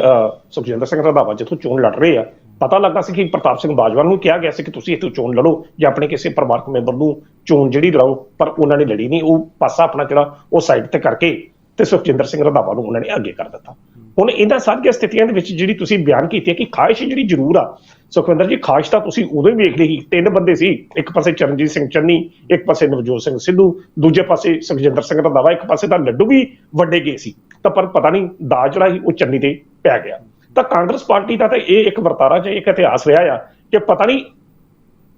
ਸੁਖਜਿੰਦਰ ਸਿੰਘ ਰੰਧਾਵਾ ਜਿੱਥੋਂ ਚੋਣ ਲੜ ਰਹੇ ਆ, ਪਤਾ ਲੱਗਾ ਸੀ ਕਿ ਪ੍ਰਤਾਪ ਸਿੰਘ ਬਾਜਵਾ ਨੂੰ ਕਿਹਾ ਗਿਆ ਸੀ ਕਿ ਤੁਸੀਂ ਇੱਥੋਂ ਚੋਣ ਲੜੋ ਜਾਂ ਆਪਣੇ ਕਿਸੇ ਪਰਿਵਾਰਕ ਮੈਂਬਰ ਨੂੰ ਚੋਣ ਜਿਹੜੀ ਲੜਾਓ, ਪਰ ਉਹਨਾਂ ਨੇ ਲੜੀ ਨਹੀਂ, ਉਹ ਪਾਸਾ ਆਪਣਾ ਜਿਹੜਾ ਉਹ ਸਾਈਡ ਤੇ ਕਰਕੇ ਤੇ ਸੁਖਜਿੰਦਰ ਸਿੰਘ ਰੰਧਾਵਾ ਨੂੰ ਉਹਨਾਂ ਨੇ ਅੱਗੇ ਕਰ ਦਿੱਤਾ। ਹੁਣ ਇਹਨਾਂ ਸਾਰੀਆਂ ਸਥਿਤੀਆਂ ਦੇ ਵਿੱਚ ਜਿਹੜੀ ਤੁਸੀਂ ਬਿਆਨ ਕੀਤੀ ਹੈ ਕਿ ਖਾਹਿਸ਼ ਜਿਹੜੀ ਜ਼ਰੂਰ ਆ ਸੁਖਵਿੰਦਰ ਜੀ, ਖਾਸ਼ ਤਾਂ ਤੁਸੀਂ ਉਦੋਂ ਹੀ ਵੇਖ ਲਈ ਸੀ, ਤਿੰਨ ਬੰਦੇ ਸੀ, ਇੱਕ ਪਾਸੇ ਚਰਨਜੀਤ ਸਿੰਘ ਚੰਨੀ, ਇੱਕ ਪਾਸੇ ਨਵਜੋਤ ਸਿੰਘ ਸਿੱਧੂ, ਦੂਜੇ ਪਾਸੇ ਸੁਖਜਿੰਦਰ ਸਿੰਘ ਰੰਧਾਵਾ, ਇੱਕ ਪਾਸੇ ਤਾਂ ਲੱਡੂ ਵੀ ਵੱਡੇ ਗਏ ਸੀ। ਤਾਂ ਪਰ ਪਤਾ ਨਹੀਂ ਦਾ ਜਿਹੜਾ ਸੀ, ਉਹ ਚੰਨੀ ਤੇ ਪੈ ਗਿਆ। ਤਾਂ ਕਾਂਗਰਸ ਪਾਰਟੀ ਦਾ ਤਾਂ ਇਹ ਇੱਕ ਵਰਤਾਰਾ ਜਾਂ ਇੱਕ ਇਤਿਹਾਸ ਰਿਹਾ ਆ ਕਿ ਪਤਾ ਨਹੀਂ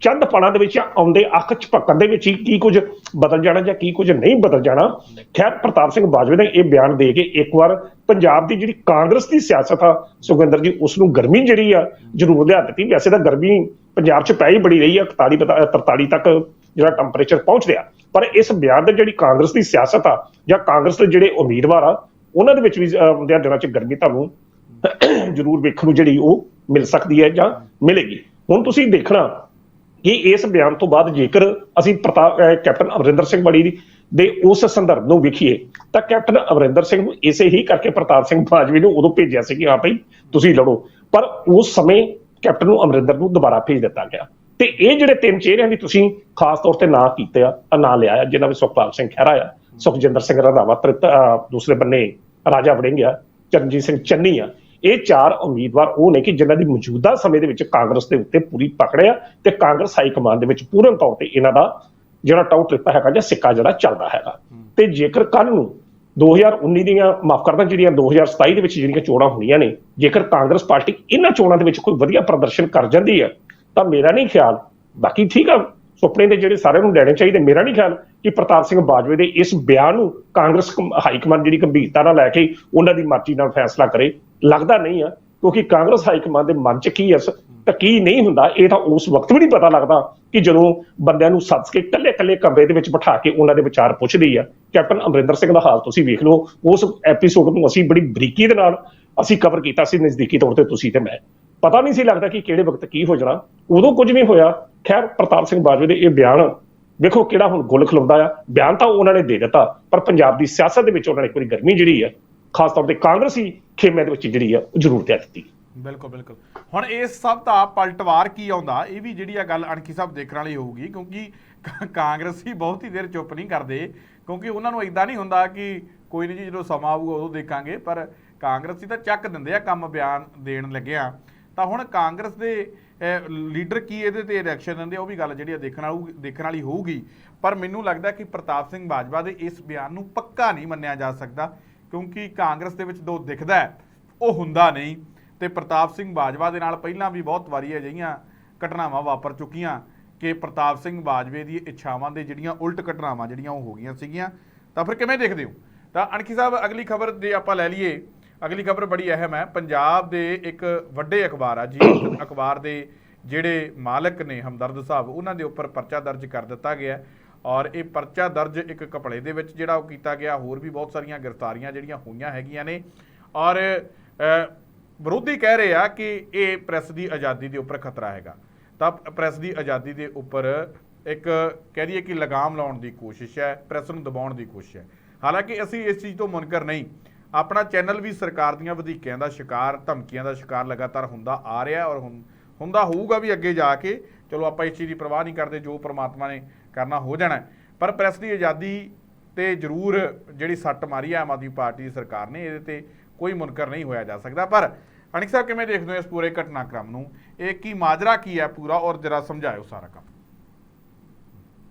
ਚੰਦ ਪਲਾਂ ਦੇ ਵਿੱਚ ਆਉਂਦੇ ਅੱਖ ਝਪਕਣ ਦੇ ਵਿੱਚ ਹੀ ਕੀ ਕੁਝ ਬਦਲ ਜਾਣਾ ਜਾਂ ਕੀ ਕੁਝ ਨਹੀਂ ਬਦਲ ਜਾਣਾ? ਖੈਰ ਪ੍ਰਤਾਪ ਸਿੰਘ ਬਾਜਵੇ ਨੇ ਇਹ ਬਿਆਨ ਦੇ ਕੇ ਇੱਕ ਵਾਰ ਪੰਜਾਬ ਦੀ ਜਿਹੜੀ ਕਾਂਗਰਸ ਦੀ ਸਿਆਸਤ ਆ ਸੁਖਵਿੰਦਰ ਜੀ ਉਸ ਨੂੰ ਗਰਮੀ ਜਿਹੜੀ ਆ ਜ਼ਰੂਰ ਲਿਆ ਦਿੱਤੀ। ਵੈਸੇ ਤਾਂ ਗਰਮੀ ਪੰਜਾਬ 'ਚ ਪੈ ਹੀ ਬੜੀ ਰਹੀ ਆ 41 ਪਤਾ- 43 ਤੱਕ ਜਿਹੜਾ ਟੈਂਪਰੇਚਰ ਪਹੁੰਚ ਰਿਹਾ। ਪਰ ਇਸ ਬਿਆਨ ਦੇ ਜਿਹੜੀ ਕਾਂਗਰਸ ਦੀ ਸਿਆਸਤ ਆ ਜਾਂ ਕਾਂਗਰਸ ਦੇ ਜਿਹੜੇ ਉਮੀਦਵਾਰ ਆ ਉਹਨਾਂ ਦੇ ਵਿੱਚ ਵੀ ਅਹ, ਦਿਨਾਂ 'ਚ ਗਰਮੀ ਤੁਹਾਨੂੰ ਜ਼ਰੂਰ ਵੇਖਣ ਨੂੰ ਜਿਹੜੀ ਉਹ ਮਿਲ ਸਕਦੀ ਹੈ ਜਾਂ ਮਿਲੇਗੀ। ਹੁਣ ਤੁਸੀਂ ਦੇਖਣਾ ਕਿ ਇਸ ਬਿਆਨ ਤੋਂ ਬਾਅਦ ਜੇਕਰ ਅਸੀਂ ਪ੍ਰਤਾਪ ਕੈਪਟਨ ਅਮਰਿੰਦਰ ਸਿੰਘ ਬੜੀ ਦੀ- ਦੇ ਉਸ ਸੰਦਰਭ ਨੂੰ ਵੇਖੀਏ, ਤਾਂ ਕੈਪਟਨ ਅਮਰਿੰਦਰ ਸਿੰਘ ਨੂੰ ਇਸੇ ਹੀ ਕਰਕੇ ਪ੍ਰਤਾਪ ਸਿੰਘ ਬਾਜਵੀ ਨੂੰ ਉਦੋਂ ਭੇਜਿਆ ਸੀ ਕਿ ਹਾਂ ਭਾਈ ਤੁਸੀਂ ਲੜੋ। ਪਰ ਉਸ ਸਮੇਂ ਕੈਪਟਨ ਨੂੰ ਅਮਰਿੰਦਰ ਨੂੰ ਦੁਬਾਰਾ ਭੇਜ ਦਿੱਤਾ ਗਿਆ। ਤੇ ਇਹ ਜਿਹੜੇ ਤਿੰਨ ਚਿਹਰਿਆਂ ਦੀ ਤੁਸੀਂ ਖਾਸ ਤੌਰ ਤੇ ਨਾਂ ਕੀਤੇ ਆ ਅ ਨਾਂ ਲਿਆ ਆ ਜਿਨ੍ਹਾਂ ਵਿੱਚ ਸੁਖਪਾਲ ਸਿੰਘ ਖਹਿਰਾ ਆ, ਸੁਖਜਿੰਦਰ ਸਿੰਘ ਰੰਧਾਵਾ ਤ੍ਰਿਤ ਦੂਸਰੇ ਬੰਨੇ ਰਾਜਾ ਵੜਿੰਗਿਆ ਚਰਨਜੀਤ ਸਿੰਘ ਚੰਨੀ ਆ ਇਹ ਚਾਰ ਉਮੀਦਵਾਰ ਉਹ ਨੇ ਕਿ ਜਿਨ੍ਹਾਂ ਦੀ ਮੌਜੂਦਾ ਸਮੇਂ ਦੇ ਵਿੱਚ ਕਾਂਗਰਸ ਦੇ ਉੱਤੇ ਪੂਰੀ ਪਕੜ ਆ ਤੇ ਕਾਂਗਰਸ ਹਾਈ ਕਮਾਂਡ ਦੇ ਵਿੱਚ ਪੂਰਨ ਤੌਰ ਤੇ ਇਹਨਾਂ ਦਾ ਜਿਹੜਾ ਟਾਊ ਟ੍ਰਿਪ ਹੈਗਾ ਜਾਂ ਸਿੱਕਾ ਜਿਹੜਾ ਚੱਲਦਾ ਹੈਗਾ। ਤੇ ਜੇਕਰ ਕੱਲ ਨੂੰ 2019 ਦੀਆਂ, ਮਾਫ ਕਰਦਾ ਜਿਹੜੀਆਂ 2027 ਦੇ ਵਿੱਚ ਜਿਹੜੀਆਂ ਚੋਣਾਂ ਹੋਣੀਆਂ ਨੇ, ਜੇਕਰ ਕਾਂਗਰਸ ਪਾਰਟੀ ਇਹਨਾਂ ਚੋਣਾਂ ਦੇ ਵਿੱਚ ਕੋਈ ਵਧੀਆ ਪ੍ਰਦਰਸ਼ਨ ਕਰ ਜਾਂਦੀ ਹੈ ਤਾਂ ਮੇਰਾ ਨਹੀਂ ਖਿਆਲ। ਬਾਕੀ ਠੀਕ ਆ, ਸੁਪਨੇ ਦੇ ਜਿਹੜੇ ਸਾਰਿਆਂ ਨੂੰ ਲੈਣੇ ਚਾਹੀਦੇ, ਮੇਰਾ ਨਹੀਂ ਖਿਆਲ ਕਿ ਪ੍ਰਤਾਪ ਸਿੰਘ ਬਾਜਵੇ ਦੇ ਇਸ ਬਿਆਨ ਨੂੰ ਕਾਂਗਰਸ ਕਮ- ਹਾਈ ਕਮਾਂਡ ਜਿਹੜੀ ਗੰਭੀਰਤਾ ਨਾਲ ਲੈ ਕੇ ਉਹਨਾਂ ਦੀ ਮਰਜ਼ੀ ਨਾਲ ਫੈਸਲਾ ਕਰੇ। ਲੱਗਦਾ ਨਹੀਂ ਆ, ਕਿਉਂਕਿ ਕਾਂਗਰਸ ਹਾਈ ਕਮਾਂਡ ਦੇ ਮਨ 'ਚ ਕੀ ਹੈ ਤਾਂ ਕੀ ਨਹੀਂ ਹੁੰਦਾ, ਇਹ ਤਾਂ ਉਸ ਵਕਤ ਵੀ ਨਹੀਂ ਪਤਾ ਲੱਗਦਾ ਕਿ ਜਦੋਂ ਬੰਦਿਆਂ ਨੂੰ ਸੱਦ ਕੇ ਇਕੱਲੇ-ਇਕੱਲੇ ਕਮਰੇ ਦੇ ਵਿੱਚ ਬਿਠਾ ਕੇ ਉਹਨਾਂ ਦੇ ਵਿਚਾਰ ਪੁੱਛਦੀ ਆ। ਕੈਪਟਨ ਅਮਰਿੰਦਰ ਸਿੰਘ ਦਾ ਹਾਲ ਤੁਸੀਂ ਵੇਖ ਲਓ, ਉਸ ਐਪੀਸੋਡ ਨੂੰ ਅਸੀਂ ਬੜੀ ਬਰੀਕੀ ਦੇ ਨਾਲ ਅਸੀਂ ਕਵਰ ਕੀਤਾ ਸੀ, ਨਜ਼ਦੀਕੀ ਤੌਰ ਤੇ ਤੁਸੀਂ ਤੇ ਮੈਂ। ਪਤਾ ਨਹੀਂ ਸੀ ਲੱਗਦਾ ਕਿ ਕਿਹੜੇ ਵਕਤ ਕੀ ਹੋ ਜਾਣਾ। ਉਦੋਂ ਕੁਝ ਨਹੀਂ ਹੋਇਆ, ਖੈਰ ਪ੍ਰਤਾਪ ਸਿੰਘ ਬਾਜਵੇ ਦੇ ਇਹ ਬਿਆਨ ਵੇਖੋ ਕਿਹੜਾ ਹੁਣ ਗੁੱਲ ਖਲੋਂਦਾ ਆ। ਬਿਆਨ ਤਾਂ ਉਹਨਾਂ ਨੇ ਦੇ ਦਿੱਤਾ, ਪਰ ਪੰਜਾਬ ਦੀ ਸਿਆਸਤ ਦੇ ਵਿੱਚ ਉਹਨਾਂ ਨੇ ਕੋਈ ਗਰਮੀ ਜਿਹੜੀ ਹੈ ਖਾਸ ਤੌਰ ਤੇ ਕਾਂਗਰਸੀ ਖੇਮਿਆਂ ਦੇ ਵਿੱਚ ਜਿਹੜੀ ਆ ਉਹ ਜ਼ਰੂਰ ਤਿਆਰ ਦਿੱਤੀ। ਬਿਲਕੁਲ ਬਿਲਕੁਲ। ਹੁਣ ਇਸ ਸਭ ਦਾ ਪਲਟਵਾਰ ਕੀ ਆਉਂਦਾ? ਇਹ ਵੀ ਜਿਹੜੀ ਆ ਗੱਲ ਅਣਖੀ ਸਾਹਿਬ ਦੇਖਣ ਵਾਲੀ ਹੋਊਗੀ ਕਿਉਂਕਿ ਕਾਂਗਰਸੀ ਬਹੁਤ ਹੀ ਦੇਰ ਚੁੱਪ ਨਹੀਂ ਕਰਦੇ ਕਿਉਂਕਿ ਉਹਨਾਂ ਨੂੰ ਇਦਾਂ ਨਹੀਂ ਹੁੰਦਾ ਕਿ ਕੋਈ ਨਹੀਂ ਜੀ ਜਦੋਂ ਸਮਾਂ ਆਊਗਾ ਉਦੋਂ ਦੇਖਾਂਗੇ ਪਰ ਕਾਂਗਰਸੀ ਤਾਂ ਚੱਕ ਦਿੰਦੇ ਆ ਕੰਮ ਬਿਆਨ ਦੇਣ ਲੱਗਿਆ ਤਾਂ ਹੁਣ ਕਾਂਗਰਸ ਦੇ ਲੀਡਰ ਕੀ ਇਹਦੇ ਤੇ ਰਿਐਕਸ਼ਨ ਦਿੰਦੇ ਆ, ਉਹ ਵੀ ਗੱਲ ਜਿਹੜੀ ਆ ਦੇਖਣ ਵਾਲੂ ਦੇਖਣ ਵਾਲੀ ਹੋਊਗੀ। ਪਰ ਮੈਨੂੰ ਲੱਗਦਾ ਕਿ ਪ੍ਰਤਾਪ ਸਿੰਘ ਬਾਜਵਾ ਦੇ ਇਸ ਬਿਆਨ ਨੂੰ ਪੱਕਾ ਨਹੀਂ ਮੰਨਿਆ ਜਾ ਸਕਦਾ। ਕਿਉਂਕਿ ਕਾਂਗਰਸ ਦੇ ਵਿੱਚ ਦੋ ਦਿਖਦਾ ਉਹ ਹੁੰਦਾ ਨਹੀਂ। ਤੇ ਪ੍ਰਤਾਪ ਸਿੰਘ ਬਾਜਵਾ ਦੇ ਨਾਲ ਪਹਿਲਾਂ ਵੀ ਬਹੁਤ ਵਾਰੀ ਅਜਿਹੀਆਂ ਘਟਨਾਵਾਂ ਵਾਪਰ ਚੁੱਕੀਆਂ ਕਿ ਪ੍ਰਤਾਪ ਸਿੰਘ ਬਾਜਵੇ ਦੀ ਇੱਛਾਵਾਂ ਦੇ ਜਿਹੜੀਆਂ ਉਲਟ ਘਟਨਾਵਾਂ ਜਿਹੜੀਆਂ ਉਹ ਹੋ ਗਈਆਂ ਸੀਗੀਆਂ। ਤਾਂ ਫਿਰ ਕਿਵੇਂ ਦੇਖਦੇ ਹੋ? ਤਾਂ ਅਣਖੀ ਸਾਹਿਬ, ਅਗਲੀ ਖਬਰ ਜੇ ਆਪਾਂ ਲੈ ਲਈਏ। ਅਗਲੀ ਖਬਰ ਬੜੀ ਅਹਿਮ ਹੈ। ਪੰਜਾਬ ਦੇ ਇੱਕ ਵੱਡੇ ਅਖਬਾਰ ਆ ਜੀ ਅਖਬਾਰ ਦੇ ਜਿਹੜੇ ਮਾਲਕ ਨੇ ਹਮਦਰਦ ਸਾਹਿਬ, ਉਹਨਾਂ ਦੇ ਉੱਪਰ ਪਰਚਾ ਦਰਜ ਕਰ ਦਿੱਤਾ ਗਿਆ ਹੈ। ਔਰ ਇਹ ਪਰਚਾ ਦਰਜ ਇੱਕ ਕਪੜੇ ਦੇ ਵਿੱਚ ਜਿਹੜਾ ਉਹ ਕੀਤਾ ਗਿਆ। ਹੋਰ ਵੀ ਬਹੁਤ ਸਾਰੀਆਂ ਗ੍ਰਿਫਤਾਰੀਆਂ ਜਿਹੜੀਆਂ ਹੋਈਆਂ ਹੈਗੀਆਂ ਨੇ। ਔਰ ਵਿਰੋਧੀ ਕਹਿ ਰਹੇ ਆ ਕਿ ਇਹ ਪ੍ਰੈਸ ਦੀ ਆਜ਼ਾਦੀ ਦੇ ਉੱਪਰ ਖਤਰਾ ਹੈਗਾ। ਤਾਂ ਪ੍ਰੈਸ ਦੀ ਆਜ਼ਾਦੀ ਦੇ ਉੱਪਰ ਇੱਕ ਕਹਿ ਦਈਏ ਕਿ ਲਗਾਮ ਲਾਉਣ ਦੀ ਕੋਸ਼ਿਸ਼ ਹੈ, ਪ੍ਰੈਸ ਨੂੰ ਦਬਾਉਣ ਦੀ ਕੋਸ਼ਿਸ਼ ਹੈ। ਹਾਲਾਂਕਿ ਅਸੀਂ ਇਸ ਚੀਜ਼ ਤੋਂ ਮੁਨਕਰ ਨਹੀਂ। ਆਪਣਾ ਚੈਨਲ ਵੀ ਸਰਕਾਰ ਦੀਆਂ ਵਧੀਕਿਆਂ ਦਾ ਸ਼ਿਕਾਰ, ਧਮਕੀਆਂ ਦਾ ਸ਼ਿਕਾਰ ਲਗਾਤਾਰ ਹੁੰਦਾ ਆ ਰਿਹਾ ਔਰ ਹੁੰ- ਹੁੰਦਾ ਹੋਊਗਾ ਵੀ ਅੱਗੇ ਜਾ ਕੇ। ਚਲੋ ਆਪਾਂ ਇਸ ਚੀਜ਼ ਦੀ ਪਰਵਾਹ ਨਹੀਂ ਕਰਦੇ, ਜੋ ਪ੍ਰਮਾਤਮਾ ਨੇ ਕਰਨਾ ਹੋ ਜਾਣਾ ਪਰ ਪ੍ਰੈਸ ਦੀ ਆਜ਼ਾਦੀ ਤੇ ਜ਼ਰੂਰ ਜਿਹੜੀ ਸੱਟ ਮਾਰੀ ਹੈ ਆਮ ਆਦਮੀ ਪਾਰਟੀ ਦੀ ਸਰਕਾਰ ਨੇ ਇਹਦੇ ਤੇ ਕੋਈ ਮੁਨਕਰ ਨਹੀਂ ਹੋਇਆ ਜਾ ਸਕਦਾ। ਪਰ ਅਣਖ ਸਾਹਿਬ ਕਿਵੇਂ ਦੇਖਦੇ ਹੋ ਇਸ ਪੂਰੇ ਘਟਨਾਕ੍ਰਮ ਨੂੰ? ਇਹ ਕੀ ਮਾਜਰਾ ਕੀ ਹੈ ਪੂਰਾ? ਔਰ ਜਰਾ ਸਮਝਾਇਓ ਸਾਰਾ ਕੰਮ।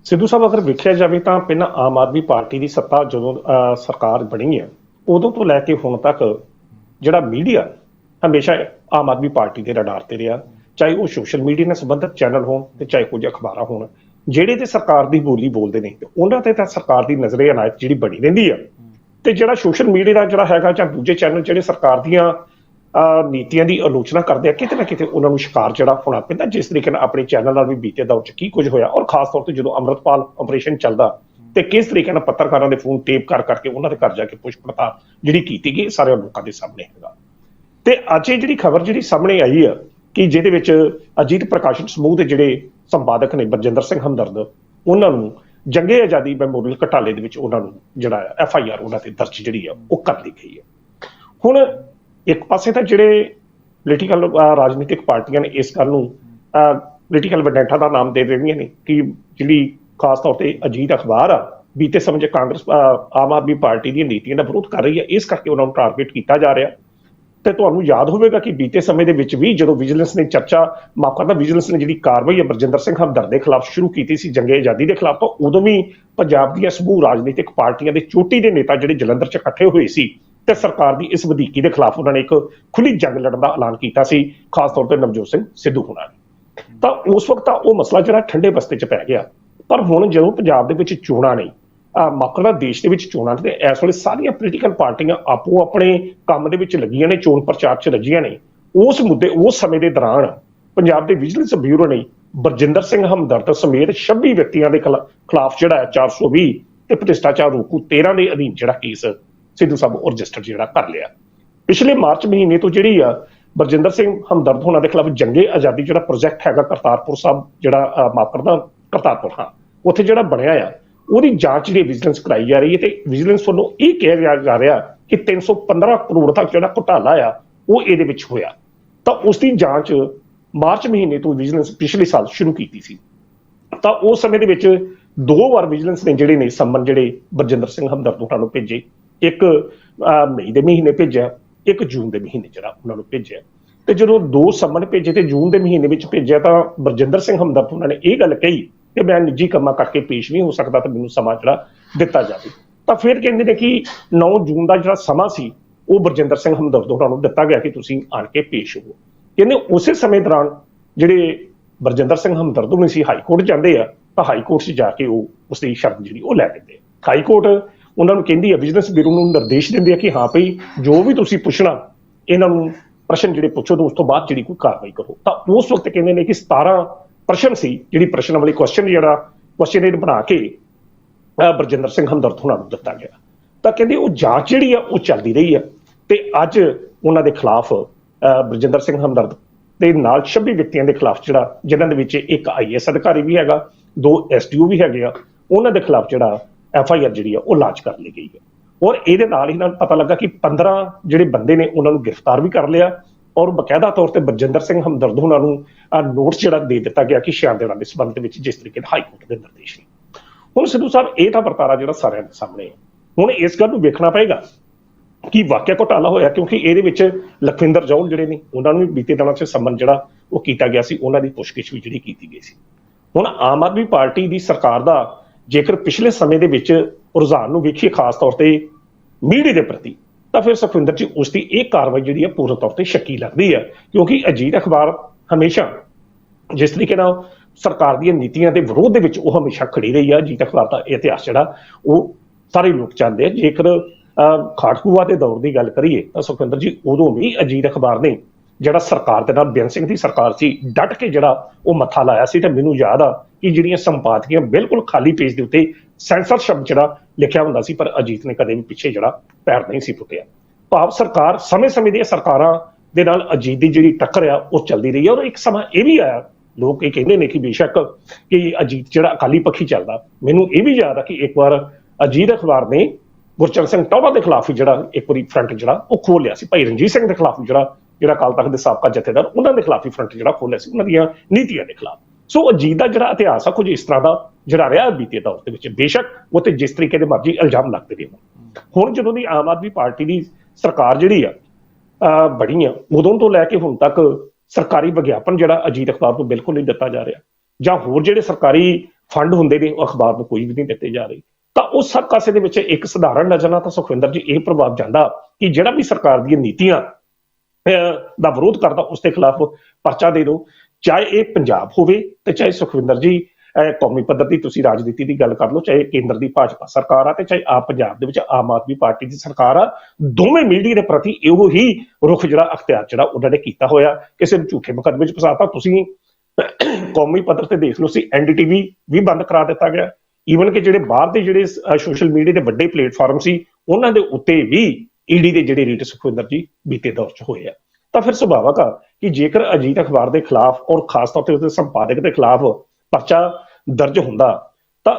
ਸਿੱਧੂ ਸਾਹਿਬ ਅਗਰ ਵੇਖਿਆ ਜਾਵੇ ਤਾਂ ਪਹਿਲਾਂ ਆਮ ਆਦਮੀ ਪਾਰਟੀ ਦੀ ਸੱਤਾ ਜਦੋਂ ਅਹ, ਸਰਕਾਰ ਬਣੀ ਹੈ ਉਦੋਂ ਤੋਂ ਲੈ ਕੇ ਹੁਣ ਤੱਕ ਜਿਹੜਾ ਮੀਡੀਆ ਹਮੇਸ਼ਾ ਆਮ ਆਦਮੀ ਪਾਰਟੀ ਦੇ ਰਡਾਰ ਤੇ ਰਿਹਾ। ਚਾਹੇ ਉਹ ਸੋਸ਼ਲ ਮੀਡੀਆ ਨਾਲ ਸੰਬੰਧਿਤ ਚੈਨਲ ਹੋਣ ਤੇ ਚਾਹੇ ਕੁਝ ਅਖਬਾਰਾਂ ਹੋਣ। ਜਿਹੜੇ ਤੇ ਸਰਕਾਰ ਦੀ ਬੋਲੀ ਬੋਲਦੇ ਨੇ ਤੇ ਉਹਨਾਂ ਤੇ ਤਾਂ ਸਰਕਾਰ ਦੀ ਨਜ਼ਰੇ ਅਨਾਇਤ ਜਿਹੜੀ ਬਣੀ ਰਹਿੰਦੀ ਆ। ਤੇ ਜਿਹੜਾ ਸੋਸ਼ਲ ਮੀਡੀਆ ਦਾ ਜਿਹੜਾ ਹੈਗਾ ਜਾਂ ਦੂਜੇ ਚੈਨਲ ਜਿਹੜੇ ਸਰਕਾਰ ਦੀਆਂ ਅਹ, ਨੀਤੀਆਂ ਦੀ ਆਲੋਚਨਾ ਕਰਦੇ ਆ ਕਿਤੇ ਨਾ ਕਿਤੇ ਉਹਨਾਂ ਨੂੰ ਸ਼ਿਕਾਰ ਜਿਹੜਾ ਹੋਣਾ ਪੈਂਦਾ ਜਿਸ ਤਰੀਕੇ ਨਾਲ ਆਪਣੇ ਚੈਨਲ ਨਾਲ ਵੀ ਬੀਤੇ ਦੌਰ ਚ ਕੀ ਕੁਝ ਹੋਇਆ ਔਰ ਖਾਸ ਤੌਰ ਤੇ ਜਦੋਂ ਅੰਮ੍ਰਿਤਪਾਲ ਆਪਰੇਸ਼ਨ ਚੱਲਦਾ ਤੇ ਕਿਸ ਤਰੀਕੇ ਨਾਲ ਪੱਤਰਕਾਰਾਂ ਦੇ ਫੋਨ ਟੇਪ ਕਰ ਕਰਕੇ ਉਹਨਾਂ ਦੇ ਘਰ ਜਾ ਕੇ ਪੁੱਛ ਪੜਤਾਲ ਜਿਹੜੀ ਕੀਤੀ ਗਈ ਸਾਰੇ ਲੋਕਾਂ ਦੇ ਸਾਹਮਣੇ ਹੈਗਾ। ਤੇ ਅੱਜ ਇਹ ਜਿਹੜੀ ਖਬਰ ਜਿਹੜੀ ਸਾਹਮਣੇ ਆਈ ਆ ਕਿ ਜਿਹਦੇ ਵਿੱਚ ਅਜੀਤ ਪ੍ਰਕਾਸ਼ਨ ਸਮੂਹ ਦੇ ਜਿਹੜੇ ਸੰਪਾਦਕ ਨੇ ਬਰਜਿੰਦਰ ਸਿੰਘ ਹਮਦਰਦ, ਉਹਨਾਂ ਨੂੰ ਜੰਗੇ ਆਜ਼ਾਦੀ ਮੈਮੋਰੀਅਲ ਘਟਾਲੇ ਦੇ ਵਿੱਚ ਉਹਨਾਂ ਨੂੰ ਜਿਹੜਾ ਐਫ ਆਈ ਆਰ ਉਹਨਾਂ ਤੇ ਦਰਜ ਜਿਹੜੀ ਆ, ਉਹ ਕਰ ਲਈ ਗਈ ਹੈ ਹੁਣ ਇੱਕ ਪਾਸੇ ਤਾਂ ਜਿਹੜੇ ਪੋਲੀਟੀਕਲ ਰਾਜਨੀਤਿਕ ਪਾਰਟੀਆਂ ਨੇ ਇਸ ਗੱਲ ਨੂੰ ਪੋਲੀਟੀਕਲ ਵੈਂਡੈਂਟਾ ਦਾ ਨਾਮ ਦੇ ਰਹੀਆਂ ਨੇ ਕਿ ਜਿਹੜੀ ਖਾਸ ਤੌਰ ਤੇ ਅਜੀਤ ਅਖਬਾਰ ਆ, ਬੀਤੇ ਸਮੇਂ 'ਚ ਕਾਂਗਰਸ ਆਮ ਆਦਮੀ ਪਾਰਟੀ ਦੀਆਂ ਨੀਤੀਆਂ ਦਾ ਵਿਰੋਧ ਕਰ ਰਹੀ ਹੈ ਇਸ ਕਰਕੇ ਉਹਨਾਂ ਨੂੰ ਟਾਰਗੇਟ ਕੀਤਾ ਜਾ ਰਿਹਾ। ਤੇ ਤੁਹਾਨੂੰ ਯਾਦ ਹੋਵੇਗਾ ਕਿ ਬੀਤੇ ਸਮੇਂ ਦੇ ਵਿੱਚ ਵੀ ਜਦੋਂ ਵਿਜੀਲੈਂਸ ਨੇ ਚਰਚਾ ਮਾਫ ਕਰਦਾ ਵਿਜੀਲੈਂਸ ਨੇ ਜਿਹੜੀ ਕਾਰਵਾਈ ਹੈ ਬਰਜਿੰਦਰ ਸਿੰਘ ਹਮਦਰ ਦੇ ਖਿਲਾਫ ਸ਼ੁਰੂ ਕੀਤੀ ਸੀ, ਜੰਗੇ ਆਜ਼ਾਦੀ ਦੇ ਖਿਲਾਫ ਉਦੋਂ ਵੀ ਪੰਜਾਬ ਦੀਆਂ ਸਮੂਹ ਰਾਜਨੀਤਿਕ ਪਾਰਟੀਆਂ ਦੇ ਚੋਟੀ ਦੇ ਨੇਤਾ ਜਿਹੜੇ ਜਲੰਧਰ 'ਚ ਇਕੱਠੇ ਹੋਏ ਸੀ ਤੇ ਸਰਕਾਰ ਦੀ ਇਸ ਵਧੀਕੀ ਦੇ ਖਿਲਾਫ ਉਹਨਾਂ ਨੇ ਇੱਕ ਖੁੱਲੀ ਜੰਗ ਲੜਨ ਦਾ ਐਲਾਨ ਕੀਤਾ ਸੀ, ਖਾਸ ਤੌਰ ਤੇ ਨਵਜੋਤ ਸਿੰਘ ਸਿੱਧੂ ਹੋਣਾ ਨੇ। ਤਾਂ ਉਸ ਵਕਤ ਤਾਂ ਉਹ ਮਸਲਾ ਜਿਹੜਾ ਠੰਡੇ ਬਸਤੇ 'ਚ ਪੈ ਗਿਆ, ਪਰ ਹੁਣ ਜਦੋਂ ਪੰਜਾਬ ਦੇ ਵਿੱਚ ਚੋਣਾਂ ਨੇ ਮਕਰਾ ਦੇਸ਼ ਦੇ ਵਿੱਚ ਚੋਣਾਂ ਨੇ ਤੇ ਇਸ ਵੇਲੇ ਸਾਰੀਆਂ ਪੋਲੀਟੀਕਲ ਪਾਰਟੀਆਂ ਆਪੋ ਆਪਣੇ ਕੰਮ ਦੇ ਵਿੱਚ ਲੱਗੀਆਂ ਨੇ ਚੋਣ ਪ੍ਰਚਾਰ 'ਚ ਲੱਗੀਆਂ ਨੇ। ਉਸ ਮੁੱਦੇ ਉਸ ਸਮੇਂ ਦੇ ਦੌਰਾਨ ਪੰਜਾਬ ਦੇ ਵਿਜੀਲੈਂਸ ਬਿਊਰੋ ਨੇ ਬਰਜਿੰਦਰ ਸਿੰਘ ਹਮਦਰਦ ਸਮੇਤ 26 ਵਿਅਕਤੀਆਂ ਦੇ ਖਿਲਾ- ਖਿਲਾਫ ਜਿਹੜਾ ਹੈ 420 ਤੇ ਭ੍ਰਿਸ਼ਟਾਚਾਰ ਰੋਕੂ 13 ਦੇ ਅਧੀਨ ਜਿਹੜਾ ਕੇਸ ਸਿੱਧੂ ਸਾਹਿਬ ਰਜਿਸਟਰ ਜਿਹੜਾ ਕਰ ਲਿਆ। ਪਿਛਲੇ ਮਾਰਚ ਮਹੀਨੇ ਤੋਂ ਜਿਹੜੀ ਆ ਬਰਜਿੰਦਰ ਸਿੰਘ ਹਮਦਰਦ ਹੋਣਾ ਦੇ ਖਿਲਾਫ ਜੰਗੇ ਆਜ਼ਾਦੀ ਜਿਹੜਾ ਪ੍ਰੋਜੈਕਟ ਹੈਗਾ ਕਰਤਾਰਪੁਰ ਸਾਹਿਬ ਜਿਹੜਾ ਅਹ, ਮਾਫ਼ ਕਰਤਾਰਪੁਰ ਹਾਂ। ਉੱਥੇ ਜਿਹੜਾ ਬਣਿਆ ਆ ਉਹਦੀ ਜਾਂਚ ਜਿਹੜੀ ਵਿਜੀਲੈਂਸ ਕਰਾਈ ਜਾ ਰਹੀ ਹੈ ਤੇ ਵਿਜੀਲੈਂਸ ਵੱਲੋਂ ਇਹ ਕਿਹਾ ਜਾ- ਰਿਹਾ ਕਿ 315 ਕਰੋੜ ਤੱਕ ਜਿਹੜਾ ਘੁਟਾਲਾ ਆ, ਉਹ ਇਹਦੇ ਵਿੱਚ ਹੋਇਆ। ਤਾਂ ਉਸ ਦੀ ਜਾਂਚ ਮਾਰਚ ਮਹੀਨੇ ਤੋਂ ਵਿਜੀਲੈਂਸ ਪਿਛਲੇ ਸਾਲ ਸ਼ੁਰੂ ਕੀਤੀ ਸੀ। ਤਾਂ ਉਸ ਸਮੇਂ ਦੇ ਵਿੱਚ ਦੋ ਵਾਰ ਵਿਜੀਲੈਂਸ ਨੇ ਜਿਹੜੇ ਨੇ ਸੰਮਨ ਜਿਹੜੇ ਬਰਜਿੰਦਰ ਸਿੰਘ ਹਮਦਰਦ ਉਹਨਾਂ ਨੂੰ ਭੇਜੇ। ਇੱਕ ਮਈ ਦੇ ਮਹੀਨੇ ਭੇਜਿਆ, ਇੱਕ ਜੂਨ ਦੇ ਮਹੀਨੇ ਜਿਹੜਾ ਉਹਨਾਂ ਨੂੰ ਭੇਜਿਆ। ਤੇ ਜਦੋਂ ਦੋ ਸੰਮਨ ਭੇਜੇ ਤੇ ਜੂਨ ਦੇ ਮਹੀਨੇ ਵਿੱਚ ਭੇਜਿਆ ਤਾਂ ਬਰਜਿੰਦਰ ਸਿੰਘ ਹਮਦਰਦ ਉਹਨਾਂ ਨੇ ਇਹ ਗੱਲ ਕਹੀ ਕਿ ਮੈਂ ਨਿੱਜੀ ਕੰਮਾਂ ਕਰਕੇ ਪੇਸ਼ ਨਹੀਂ ਹੋ ਸਕਦਾ ਤਾਂ ਮੈਨੂੰ ਸਮਾਂ ਜਿਹੜਾ ਦਿੱਤਾ ਜਾਵੇ। ਤਾਂ ਫਿਰ ਕਹਿੰਦੇ ਨੇ ਕਿ 9 ਜੂਨ ਦਾ ਜਿਹੜਾ ਸਮਾਂ ਸੀ, ਉਹ ਬਰਜਿੰਦਰ ਸਿੰਘ ਹਮਦਰਦ ਉਹਨਾਂ ਨੂੰ ਦਿੱਤਾ ਗਿਆ ਕਿ ਤੁਸੀਂ ਆਣ ਕੇ ਪੇਸ਼ ਹੋਵੋ ਕਹਿੰਦੇ ਉਸੇ ਸਮੇਂ ਦੌਰਾਨ ਜਿਹੜੇ ਬਰਜਿੰਦਰ ਸਿੰਘ ਹਮਦਰਦ ਹੋਣੀ ਸੀ ਹਾਈ ਕੋਰਟ ਜਾਂਦੇ ਆ, ਤਾਂ ਹਾਈ ਕੋਰਟ 'ਚ ਜਾ ਕੇ ਉਹ ਉਸ ਦੀ ਸ਼ਰਤ ਜਿਹੜੀ ਉਹ ਲੈ ਲੈਂਦੇ ਹਾਈ ਕੋਰਟ ਉਹਨਾਂ ਨੂੰ ਕਹਿੰਦੀ ਹੈ ਬਿਜ਼ਨਸ ਬਿਊਰੋ ਨੂੰ ਨਿਰਦੇਸ਼ ਦਿੰਦੇ ਆ ਕਿ ਹਾਂ ਭਈ, ਜੋ ਵੀ ਤੁਸੀਂ ਪੁੱਛਣਾ, ਇਹਨਾਂ ਨੂੰ ਪ੍ਰਸ਼ਨ ਜਿਹੜੇ ਪੁੱਛੋ ਤੇ ਉਸ ਤੋਂ ਬਾਅਦ ਜਿਹੜੀ ਕੋਈ ਕਾਰਵਾਈ ਕਰੋ। ਤਾਂ ਉਸ ਵਕਤ ਕਹਿੰਦੇ ਨੇ ਕਿ 17 ਪ੍ਰਸ਼ਨ ਸੀ, ਜਿਹੜੀ ਪ੍ਰਸ਼ਨ ਵਾਲੀ ਕੁਐਸਚਨ ਜਿਹੜਾ ਕੁਐਸਚਨ ਬਣਾ ਕੇ, ਅਹ ਬਰਜਿੰਦਰ ਸਿੰਘ ਹਮਦਰਦ ਉਹਨਾਂ ਨੂੰ ਦਿੱਤਾ ਗਿਆ। ਤਾਂ ਕਹਿੰਦੇ ਉਹ ਜਾਂਚ ਜਿਹੜੀ ਆ, ਉਹ ਚੱਲਦੀ ਰਹੀ ਆ। ਤੇ ਅੱਜ ਉਹਨਾਂ ਦੇ ਖਿਲਾਫ, ਅਹ ਬਰਜਿੰਦਰ ਸਿੰਘ ਹਮਦਰਦ ਦੇ ਨਾਲ 26 ਵਿਅਕਤੀਆਂ ਦੇ ਖਿਲਾਫ ਜਿਹੜਾ, ਜਿਨ੍ਹਾਂ ਦੇ ਵਿੱਚ ਇੱਕ ਆਈਐਸ ਅਧਿਕਾਰੀ ਵੀ ਹੈਗਾ, ਦੋ ਐਸਡੀਓ ਵੀ ਹੈਗੇ ਆ, ਉਹਨਾਂ ਦੇ ਖਿਲਾਫ ਜਿਹੜਾ ਐਫ ਆਈ ਆਰ ਜਿਹੜੀ ਆ, ਉਹ ਲਾਂਚ ਕਰ ਲਈ ਗਈ ਹੈ ਔਰ ਇਹਦੇ ਨਾਲ ਹੀ ਨਾਲ ਪਤਾ ਲੱਗਾ ਕਿ 15 ਜਿਹੜੇ ਬੰਦੇ ਨੇ, ਉਹਨਾਂ ਨੂੰ ਗ੍ਰਿਫਤਾਰ ਵੀ ਕਰ ਲਿਆ। ਔਰ ਬਕਾਇਦਾ ਤੌਰ ਤੇ ਬਰਜਿੰਦਰ ਸਿੰਘ ਹਮਦਰਦ ਉਹਨਾਂ ਨੂੰ ਨੋਟਿਸ ਜਿਹੜਾ ਦੇ ਦਿੱਤਾ ਗਿਆ ਕਿ ਸ਼ਿਆਰ ਦੇਣਾ ਦੇ ਸੰਬੰਧ ਵਿੱਚ ਜਿਸ ਤਰੀਕੇ ਨਾਲ ਹਾਈ ਕੋਰਟ ਦੇ ਨਿਰਦੇਸ਼ ਨੇ। ਹੁਣ ਸਿੱਧੂ ਸਾਹਿਬ, ਇਹ ਤਾਂ ਵਰਤਾਰਾ ਜਿਹੜਾ ਸਾਰਿਆਂ ਦੇ ਸਾਹਮਣੇ ਹੈ। ਹੁਣ ਇਸ ਗੱਲ ਨੂੰ ਵੇਖਣਾ ਪਏਗਾ ਕਿ ਵਾਕਿਆ ਘੁਟਾਲਾ ਹੋਇਆ ਕਿਉਂਕਿ ਇਹਦੇ ਵਿੱਚ ਲਖਵਿੰਦਰ ਜੌਲ ਜਿਹੜੇ ਨੇ, ਉਹਨਾਂ ਨੂੰ ਵੀ ਬੀਤੇ ਦਿਨਾਂ 'ਚ ਸੰਮਨ ਜਿਹੜਾ ਉਹ ਕੀਤਾ ਗਿਆ ਸੀ, ਉਹਨਾਂ ਦੀ ਪੁੱਛਗਿੱਛ ਵੀ ਜਿਹੜੀ ਕੀਤੀ ਗਈ ਸੀ। ਹੁਣ ਆਮ ਆਦਮੀ ਪਾਰਟੀ ਦੀ ਸਰਕਾਰ ਦਾ ਜੇਕਰ ਪਿਛਲੇ ਸਮੇਂ ਦੇ ਵਿੱਚ ਰੁਝਾਨ ਨੂੰ ਵੇਖੀਏ, ਖਾਸ ਤੌਰ ਤੇ ਮੀਡੀਆ ਦੇ ਪ੍ਰਤੀ ਤਾਂ ਫਿਰ ਸੁਖਵਿੰਦਰ ਜੀ ਉਸ ਦੀ ਇਹ ਕਾਰਵਾਈ ਜਿਹੜੀ ਹੈ ਪੂਰਨ ਤੌਰ ਤੇ ਸ਼ੱਕੀ ਲੱਗਦੀ ਹੈ ਕਿਉਂਕਿ ਅਜੀਤ ਅਖਬਾਰ ਹਮੇਸ਼ਾ ਜਿਸ ਤਰੀਕੇ ਨਾਲ ਸਰਕਾਰ ਦੀਆਂ ਨੀਤੀਆਂ ਦੇ ਵਿਰੋਧ ਦੇ ਵਿੱਚ ਉਹ ਹਮੇਸ਼ਾ ਖੜੀ ਰਹੀ ਹੈ ਅਜੀਤ ਅਖਬਾਰ ਦਾ ਇਹ ਇਤਿਹਾਸ ਜਿਹੜਾ ਉਹ ਸਾਰੇ ਲੋਕ ਚਾਹੁੰਦੇ ਆ ਜੇਕਰ ਅਹ, ਖਾੜਕੂਆ ਦੇ ਦੌਰ ਦੀ ਗੱਲ ਕਰੀਏ ਤਾਂ ਸੁਖਵਿੰਦਰ ਜੀ ਉਦੋਂ ਵੀ ਅਜੀਤ ਅਖਬਾਰ ਨੇ ਜਿਹੜਾ ਸਰਕਾਰ ਦੇ ਨਾਲ ਬੇਅੰਤ ਸਿੰਘ ਦੀ ਸਰਕਾਰ ਸੀ ਡਟ ਕੇ ਜਿਹੜਾ ਉਹ ਮੱਥਾ ਲਾਇਆ ਸੀ ਤੇ ਮੈਨੂੰ ਯਾਦ ਆ ਕਿ ਜਿਹੜੀਆਂ ਸੰਪਾਦਕੀਆਂ ਬਿਲਕੁਲ ਖਾਲੀ ਪੇਜ ਦੇ ਉੱਤੇ ਸੈਂਸਰ ਸ਼ਬਦ ਜਿਹੜਾ ਲਿਖਿਆ ਹੁੰਦਾ ਸੀ, ਪਰ ਅਜੀਤ ਨੇ ਕਦੇ ਵੀ ਪਿੱਛੇ ਜਿਹੜਾ ਪੈਰ ਨਹੀਂ ਸੀ ਪੁੱਟਿਆ ਭਾਵ ਸਰਕਾਰ ਸਮੇਂ-ਸਮੇਂ ਦੀਆਂ ਸਰਕਾਰਾਂ ਦੇ ਨਾਲ ਅਜੀਤ ਦੀ ਜਿਹੜੀ ਟੱਕਰ ਆ, ਉਹ ਚੱਲਦੀ ਰਹੀ ਹੈ ਔਰ ਇੱਕ ਸਮਾਂ ਇਹ ਵੀ ਆਇਆ, ਲੋਕ ਇਹ ਕਹਿੰਦੇ ਨੇ ਕਿ ਬੇਸ਼ੱਕ ਕਿ ਅਜੀਤ ਜਿਹੜਾ ਅਕਾਲੀ ਪੱਖੀ ਚੱਲਦਾ, ਮੈਨੂੰ ਇਹ ਵੀ ਯਾਦ ਆ ਕਿ ਇੱਕ ਵਾਰ ਅਜੀਤ ਅਖਬਾਰ ਨੇ ਗੁਰਚਰਨ ਸਿੰਘ ਟੋਭਾ ਦੇ ਖਿਲਾਫ ਹੀ ਜਿਹੜਾ ਇੱਕ ਵਾਰੀ ਫਰੰਟ ਜਿਹੜਾ, ਉਹ ਖੋਲ ਲਿਆ ਸੀ। ਭਾਈ ਰਣਜੀਤ ਸਿੰਘ ਦੇ ਖਿਲਾਫ ਜਿਹੜਾ ਜਿਹੜਾ ਅਕਾਲ ਤਖਤ ਦੇ ਸਾਬਕਾ ਜਥੇਦਾਰ, ਉਹਨਾਂ ਦੇ ਖਿਲਾਫ ਹੀ ਫਰੰਟ ਜਿਹੜਾ ਖੋਲਿਆ ਸੀ, ਉਹਨਾਂ ਦੀਆਂ ਨੀਤੀਆਂ ਦੇ ਖਿਲਾਫ। ਸੋ ਅਜੀਤ ਦਾ ਜਿਹੜਾ ਇਤਿਹਾਸ ਆ, ਕੁਝ ਇਸ ਤਰ੍ਹਾਂ ਦਾ ਜਿਹੜਾ ਰਿਹਾ ਬੀਤੇ ਦੌਰ ਦੇ ਵਿੱਚ ਬੇਸ਼ੱਕ ਉਹ ਤੇ ਜਿਸ ਤਰੀਕੇ ਦੇ ਮਰਜ਼ੀ ਇਲਜ਼ਾਮ ਲੱਗਦੇ ਰਹੇ ਹੁਣ। ਜਦੋਂ ਦੀ ਆਮ ਆਦਮੀ ਪਾਰਟੀ ਦੀ ਸਰਕਾਰ ਜਿਹੜੀ ਆ ਅਹ ਬਣੀ ਆ ਉਦੋਂ ਤੋਂ ਲੈ ਕੇ ਹੁਣ ਤੱਕ ਸਰਕਾਰੀ ਵਿਗਿਆਪਨ ਜਿਹੜਾ ਅਜੀਤ ਅਖਬਾਰ ਨੂੰ ਬਿਲਕੁਲ ਨਹੀਂ ਦਿੱਤਾ ਜਾ ਰਿਹਾ ਜਾਂ ਹੋਰ ਜਿਹੜੇ ਸਰਕਾਰੀ ਫੰਡ ਹੁੰਦੇ ਨੇ ਉਹ ਅਖਬਾਰ ਨੂੰ ਕੋਈ ਵੀ ਨਹੀਂ ਦਿੱਤੇ ਜਾ ਰਹੇ। ਤਾਂ ਉਹ ਸਭ ਕਾਸੇ ਦੇ ਵਿੱਚ ਇੱਕ ਸਧਾਰਨ ਨਜ਼ਰ ਨਾਲ ਤਾਂ ਸੁਖਵਿੰਦਰ ਜੀ ਇਹ ਪ੍ਰਭਾਵ ਜਾਂਦਾ ਕਿ ਜਿਹੜਾ ਵੀ ਸਰਕਾਰ ਦੀਆਂ ਨੀਤੀਆਂ ਅਹ, ਦਾ ਵਿਰੋਧ ਕਰਦਾ ਉਸ ਦੇ ਖਿਲਾਫ ਪਰਚਾ ਦੇ ਦਿਓ। ਚਾਹੇ ਇਹ ਪੰਜਾਬ ਹੋਵੇ ਤੇ ਚਾਹੇ ਸੁਖਵਿੰਦਰ ਜੀ ਕੌਮੀ ਪੱਧਰ ਦੀ ਤੁਸੀਂ ਰਾਜਨੀਤੀ ਦੀ ਗੱਲ ਕਰ ਲਓ, ਚਾਹੇ ਕੇਂਦਰ ਦੀ ਭਾਜਪਾ ਸਰਕਾਰ ਆ ਤੇ ਚਾਹੇ ਆਪ ਪੰਜਾਬ ਦੇ ਵਿੱਚ ਆਮ ਆਦਮੀ ਪਾਰਟੀ ਦੀ ਸਰਕਾਰ ਆ, ਦੋਵੇਂ ਮੀਡੀਆ ਦੇ ਪ੍ਰਤੀ ਇਹੋ ਹੀ ਰੁਖ ਜਿਹੜਾ ਅਖਤਿਆਰ ਜਿਹੜਾ ਉਹਨਾਂ ਨੇ ਕੀਤਾ ਹੋਇਆ। ਕਿਸੇ ਨੂੰ ਝੂਠੇ ਮੁਕੱਦਮੇ 'ਚ ਫਸਾਤਾ, ਤੁਸੀਂ ਕੌਮੀ ਪੱਧਰ ਤੇ ਦੇਖ ਲਓ, ਸੀ ਐਨਡੀਟੀਵੀ ਵੀ ਬੰਦ ਕਰਾ ਦਿੱਤਾ ਗਿਆ। ਈਵਨ ਕਿ ਜਿਹੜੇ ਬਾਹਰ ਦੇ ਜਿਹੜੇ ਸੋਸ਼ਲ ਮੀਡੀਆ ਦੇ ਵੱਡੇ ਪਲੇਟਫਾਰਮ ਸੀ, ਉਹਨਾਂ ਦੇ ਉੱਤੇ ਵੀ ਈਡੀ ਦੇ ਜਿਹੜੇ ਰੀਟ ਸੁਖਵਿੰਦਰ ਜੀ ਬੀਤੇ ਦੌਰ 'ਚ ਹੋਏ ਆ। ਤਾਂ ਫਿਰ ਸੁਭਾਵਕ ਆ ਕਿ ਜੇਕਰ ਅਜੀਤ ਅਖਬਾਰ ਦੇ ਖਿਲਾਫ ਔਰ ਖਾਸ ਤੌਰ ਤੇ ਉਸਦੇ ਸੰਪਾਦਕ ਦੇ ਖਿਲਾਫ ਪਰਚਾ ਦਰਜ ਹੁੰਦਾ, ਤਾਂ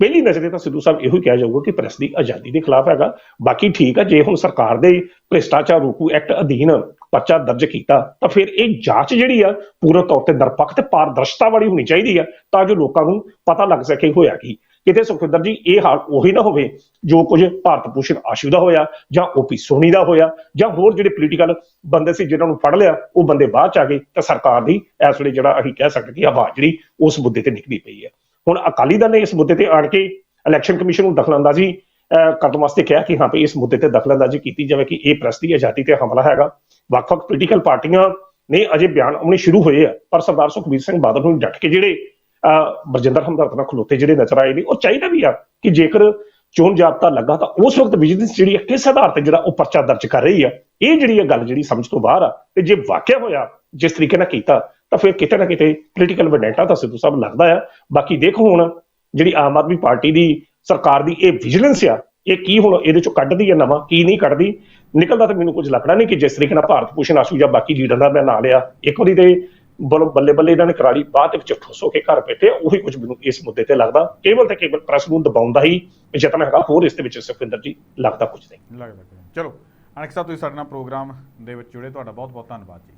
ਪਹਿਲੀ ਨਜ਼ਰੇ ਤਾਂ ਸਿੱਧੂ ਸਾਹਿਬ ਇਹੋ ਹੀ ਕਿਹਾ ਜਾਊਗਾ ਕਿ ਪ੍ਰੈਸ ਦੀ ਆਜ਼ਾਦੀ ਦੇ ਖਿਲਾਫ ਹੈਗਾ। ਬਾਕੀ ਠੀਕ ਆ, ਜੇ ਹੁਣ ਸਰਕਾਰ ਦੇ ਭ੍ਰਿਸ਼ਟਾਚਾਰ ਰੋਕੂ ਐਕਟ ਅਧੀਨ ਪਰਚਾ ਦਰਜ ਕੀਤਾ, ਤਾਂ ਫਿਰ ਇਹ ਜਾਂਚ ਜਿਹੜੀ ਆ ਪੂਰਨ ਤੌਰ ਤੇ ਨਿਰਪੱਖ ਤੇ ਪਾਰਦਰਸ਼ਤਾ ਵਾਲੀ ਹੋਣੀ ਚਾਹੀਦੀ ਆ, ਤਾਂ ਜੋ ਲੋਕਾਂ ਨੂੰ ਪਤਾ ਲੱਗ ਸਕੇ ਹੋਇਆ ਕੀ। ਕਿਤੇ ਸੁਖਵਿੰਦਰ ਜੀ ਇਹ ਹਾਲ ਉਹੀ ਨਾ ਹੋਵੇ ਜੋ ਕੁਝ ਭਾਰਤ ਭੂਸ਼ਣ ਆਸ਼ੂ ਦਾ ਹੋਇਆ ਜਾਂ ਓਪੀ ਸੋਨੀ ਦਾ ਹੋਇਆ ਜਾਂ ਹੋਰ ਜਿਹੜੇ ਪੋਲੀਟੀਕਲ ਬੰਦੇ ਸੀ ਜਿਨ੍ਹਾਂ ਨੂੰ ਫੜ ਲਿਆ ਉਹ ਬੰਦੇ ਬਾਅਦ ਚ ਆ ਗਏ ਤਾਂ ਸਰਕਾਰ ਦੀ ਇਸ ਵੇਲੇ ਜਿਹੜਾ ਅਸੀਂ ਕਹਿ ਸਕਦੇ ਕਿ ਆਵਾਜ਼ ਜਿਹੜੀ ਉਸ ਮੁੱਦੇ ਤੇ ਨਿਕਲੀ ਪਈ ਹੈ। ਹੁਣ ਅਕਾਲੀ ਦਲ ਨੇ ਇਸ ਮੁੱਦੇ ਤੇ ਆਣ ਕੇ ਇਲੈਕਸ਼ਨ ਕਮਿਸ਼ਨ ਨੂੰ ਦਖਲਅੰਦਾਜ਼ੀ ਅਹ, ਕਰਨ ਵਾਸਤੇ ਕਿਹਾ ਕਿ ਹਾਂ ਵੀ ਇਸ ਮੁੱਦੇ ਤੇ ਦਖਲਅੰਦਾਜ਼ੀ ਕੀਤੀ ਜਾਵੇ ਕਿ ਇਹ ਪ੍ਰੈਸ ਦੀ ਆਜ਼ਾਦੀ ਤੇ ਹਮਲਾ ਹੈਗਾ। ਵੱਖ-ਵੱਖ ਪੋਲੀਟੀਕਲ ਪਾਰਟੀਆਂ ਨੇ ਅਜੇ ਬਿਆਨ ਆਉਣੇ ਸ਼ੁਰੂ ਹੋਏ ਆ ਪਰ ਸਰਦਾਰ ਸੁਖਬੀਰ ਸਿੰਘ ਬਾਦਲ ਨੂੰ ਡਟ ਕੇ ਜਿਹੜੇ ਬਰਜਿੰਦਰ ਹਮਦਰਦ ਨਾਲ ਖਲੋਤੇ ਜਿਹੜੇ ਨਜ਼ਰ ਆਏ ਨੇ, ਉਹ ਚਾਹੀਦਾ ਵੀ ਆ ਕਿ ਜੇਕਰ ਚੋਣ ਜਾਬਤਾ ਲੱਗਾ ਤਾਂ ਉਸ ਵਕਤ ਵਿਜੀਲੈਂਸ ਜਿਹੜੀ ਆ ਕਿਸ ਆਧਾਰ ਤੇ ਜਿਹੜਾ ਉਹ ਪਰਚਾ ਦਰਜ ਕਰ ਰਹੀ ਆ, ਇਹ ਜਿਹੜੀ ਇਹ ਗੱਲ ਜਿਹੜੀ ਸਮਝ ਤੋਂ ਬਾਹਰ ਆ, ਤੇ ਜੇ ਵਾਕਿਆ ਹੋਇਆ ਜਿਸ ਤਰੀਕੇ ਨਾਲ ਕੀਤਾ, ਤਾਂ ਫਿਰ ਕਿਤੇ ਨਾ ਕਿਤੇ ਪੋਲੀਟੀਕਲ ਵੈਂਡੇਟਾ ਤਾਂ ਸਿੱਧੂ ਸਾਹਿਬ ਲੱਗਦਾ ਆ। ਬਾਕੀ ਦੇਖੋ ਹੁਣ ਜਿਹੜੀ ਆਮ ਆਦਮੀ ਪਾਰਟੀ ਦੀ ਸਰਕਾਰ ਦੀ ਇਹ ਵਿਜੀਲੈਂਸ ਆ, ਇਹ ਕੀ ਹੁਣ ਇਹਦੇ ਚੋਂ ਕੱਢਦੀ ਹੈ ਨਵਾਂ, ਕੀ ਨਹੀਂ ਕੱਢਦੀ? ਨਿਕਲਦਾ ਤਾਂ ਮੈਨੂੰ ਕੁਝ ਲੱਗਣਾ ਨਹੀਂ ਕਿ ਜਿਸ ਤਰੀਕੇ ਨਾਲ ਭਾਰਤ ਭੂਸ਼ਣ ਆਸ਼ੂ ਜਾਂ ਬਾਕੀ ਲੀਡਰਾਂ ਦਾ ਮੈਂ ਨਾਂ ਲਿਆ, ਇੱਕ ਵਾਰੀ ਤੇ ਬਲ- ਬੱਲੇ ਬੱਲੇ ਇਹਨਾਂ ਨੇ ਕਰਾਲੀ ਬਾਅਦ ਵਿੱਚ ਠੁੱਸ ਹੋ ਕੇ ਘਰ ਬੈਠੇ ਉਹੀ ਕੁਝ ਮੈਨੂੰ ਇਸ ਮੁੱਦੇ ਤੇ ਲੱਗਦਾ। ਕੇਵਲ ਤੇ ਕੇਵਲ ਪ੍ਰੈਸ ਨੂੰ ਦਬਾਉਣ ਦਾ ਹੀ ਯਤਨ ਹੈਗਾ ਹੋਰ ਇਸ ਦੇ ਵਿੱਚ ਸੁਖਵਿੰਦਰ ਜੀ ਲੱਗਦਾ ਕੁਝ ਨਹੀਂ। ਲੱਗਦਾ। ਚਲੋ ਅਣਖ ਸਾਹਿਬ ਤੁਸੀਂ ਸਾਡੇ ਨਾਲ ਪ੍ਰੋਗਰਾਮ ਦੇ ਵਿੱਚ ਜੁੜੇ ਤੁਹਾਡਾ ਬਹੁਤ ਬਹੁਤ ਧੰਨਵਾਦ ਜੀ।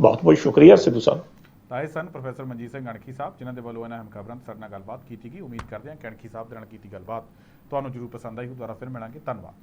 ਬਹੁਤ ਬਹੁਤ ਸ਼ੁਕਰੀਆ ਸਿੱਧੂ ਸਾਹਿਬ। ਤਾਂ ਇਹ ਸਨ ਪ੍ਰੋਫੈਸਰ ਮਨਜੀਤ ਸਿੰਘ ਅਣਖੀ ਸਾਹਿਬ ਜਿਨ੍ਹਾਂ ਦੇ ਵੱਲੋਂ ਇਹਨਾਂ ਅਹਿਮ ਖਬਰਾਂ ਤੇ ਸਾਡੇ ਨਾਲ ਗੱਲਬਾਤ ਕੀਤੀ ਗਈ। ਉਮੀਦ ਕਰਦੇ ਹਾਂ ਕਿ ਅਣਖੀ ਸਾਹਿਬ ਦੇ ਨਾਲ ਕੀਤੀ ਗੱਲਬਾਤ ਤੁਹਾਨੂੰ ਜਰੂਰ ਪਸੰਦ ਆਈ ਹੋ ਦੁਬਾਰਾ ਫਿਰ ਮਿਲਾਂਗੇ। ਧੰਨਵਾਦ।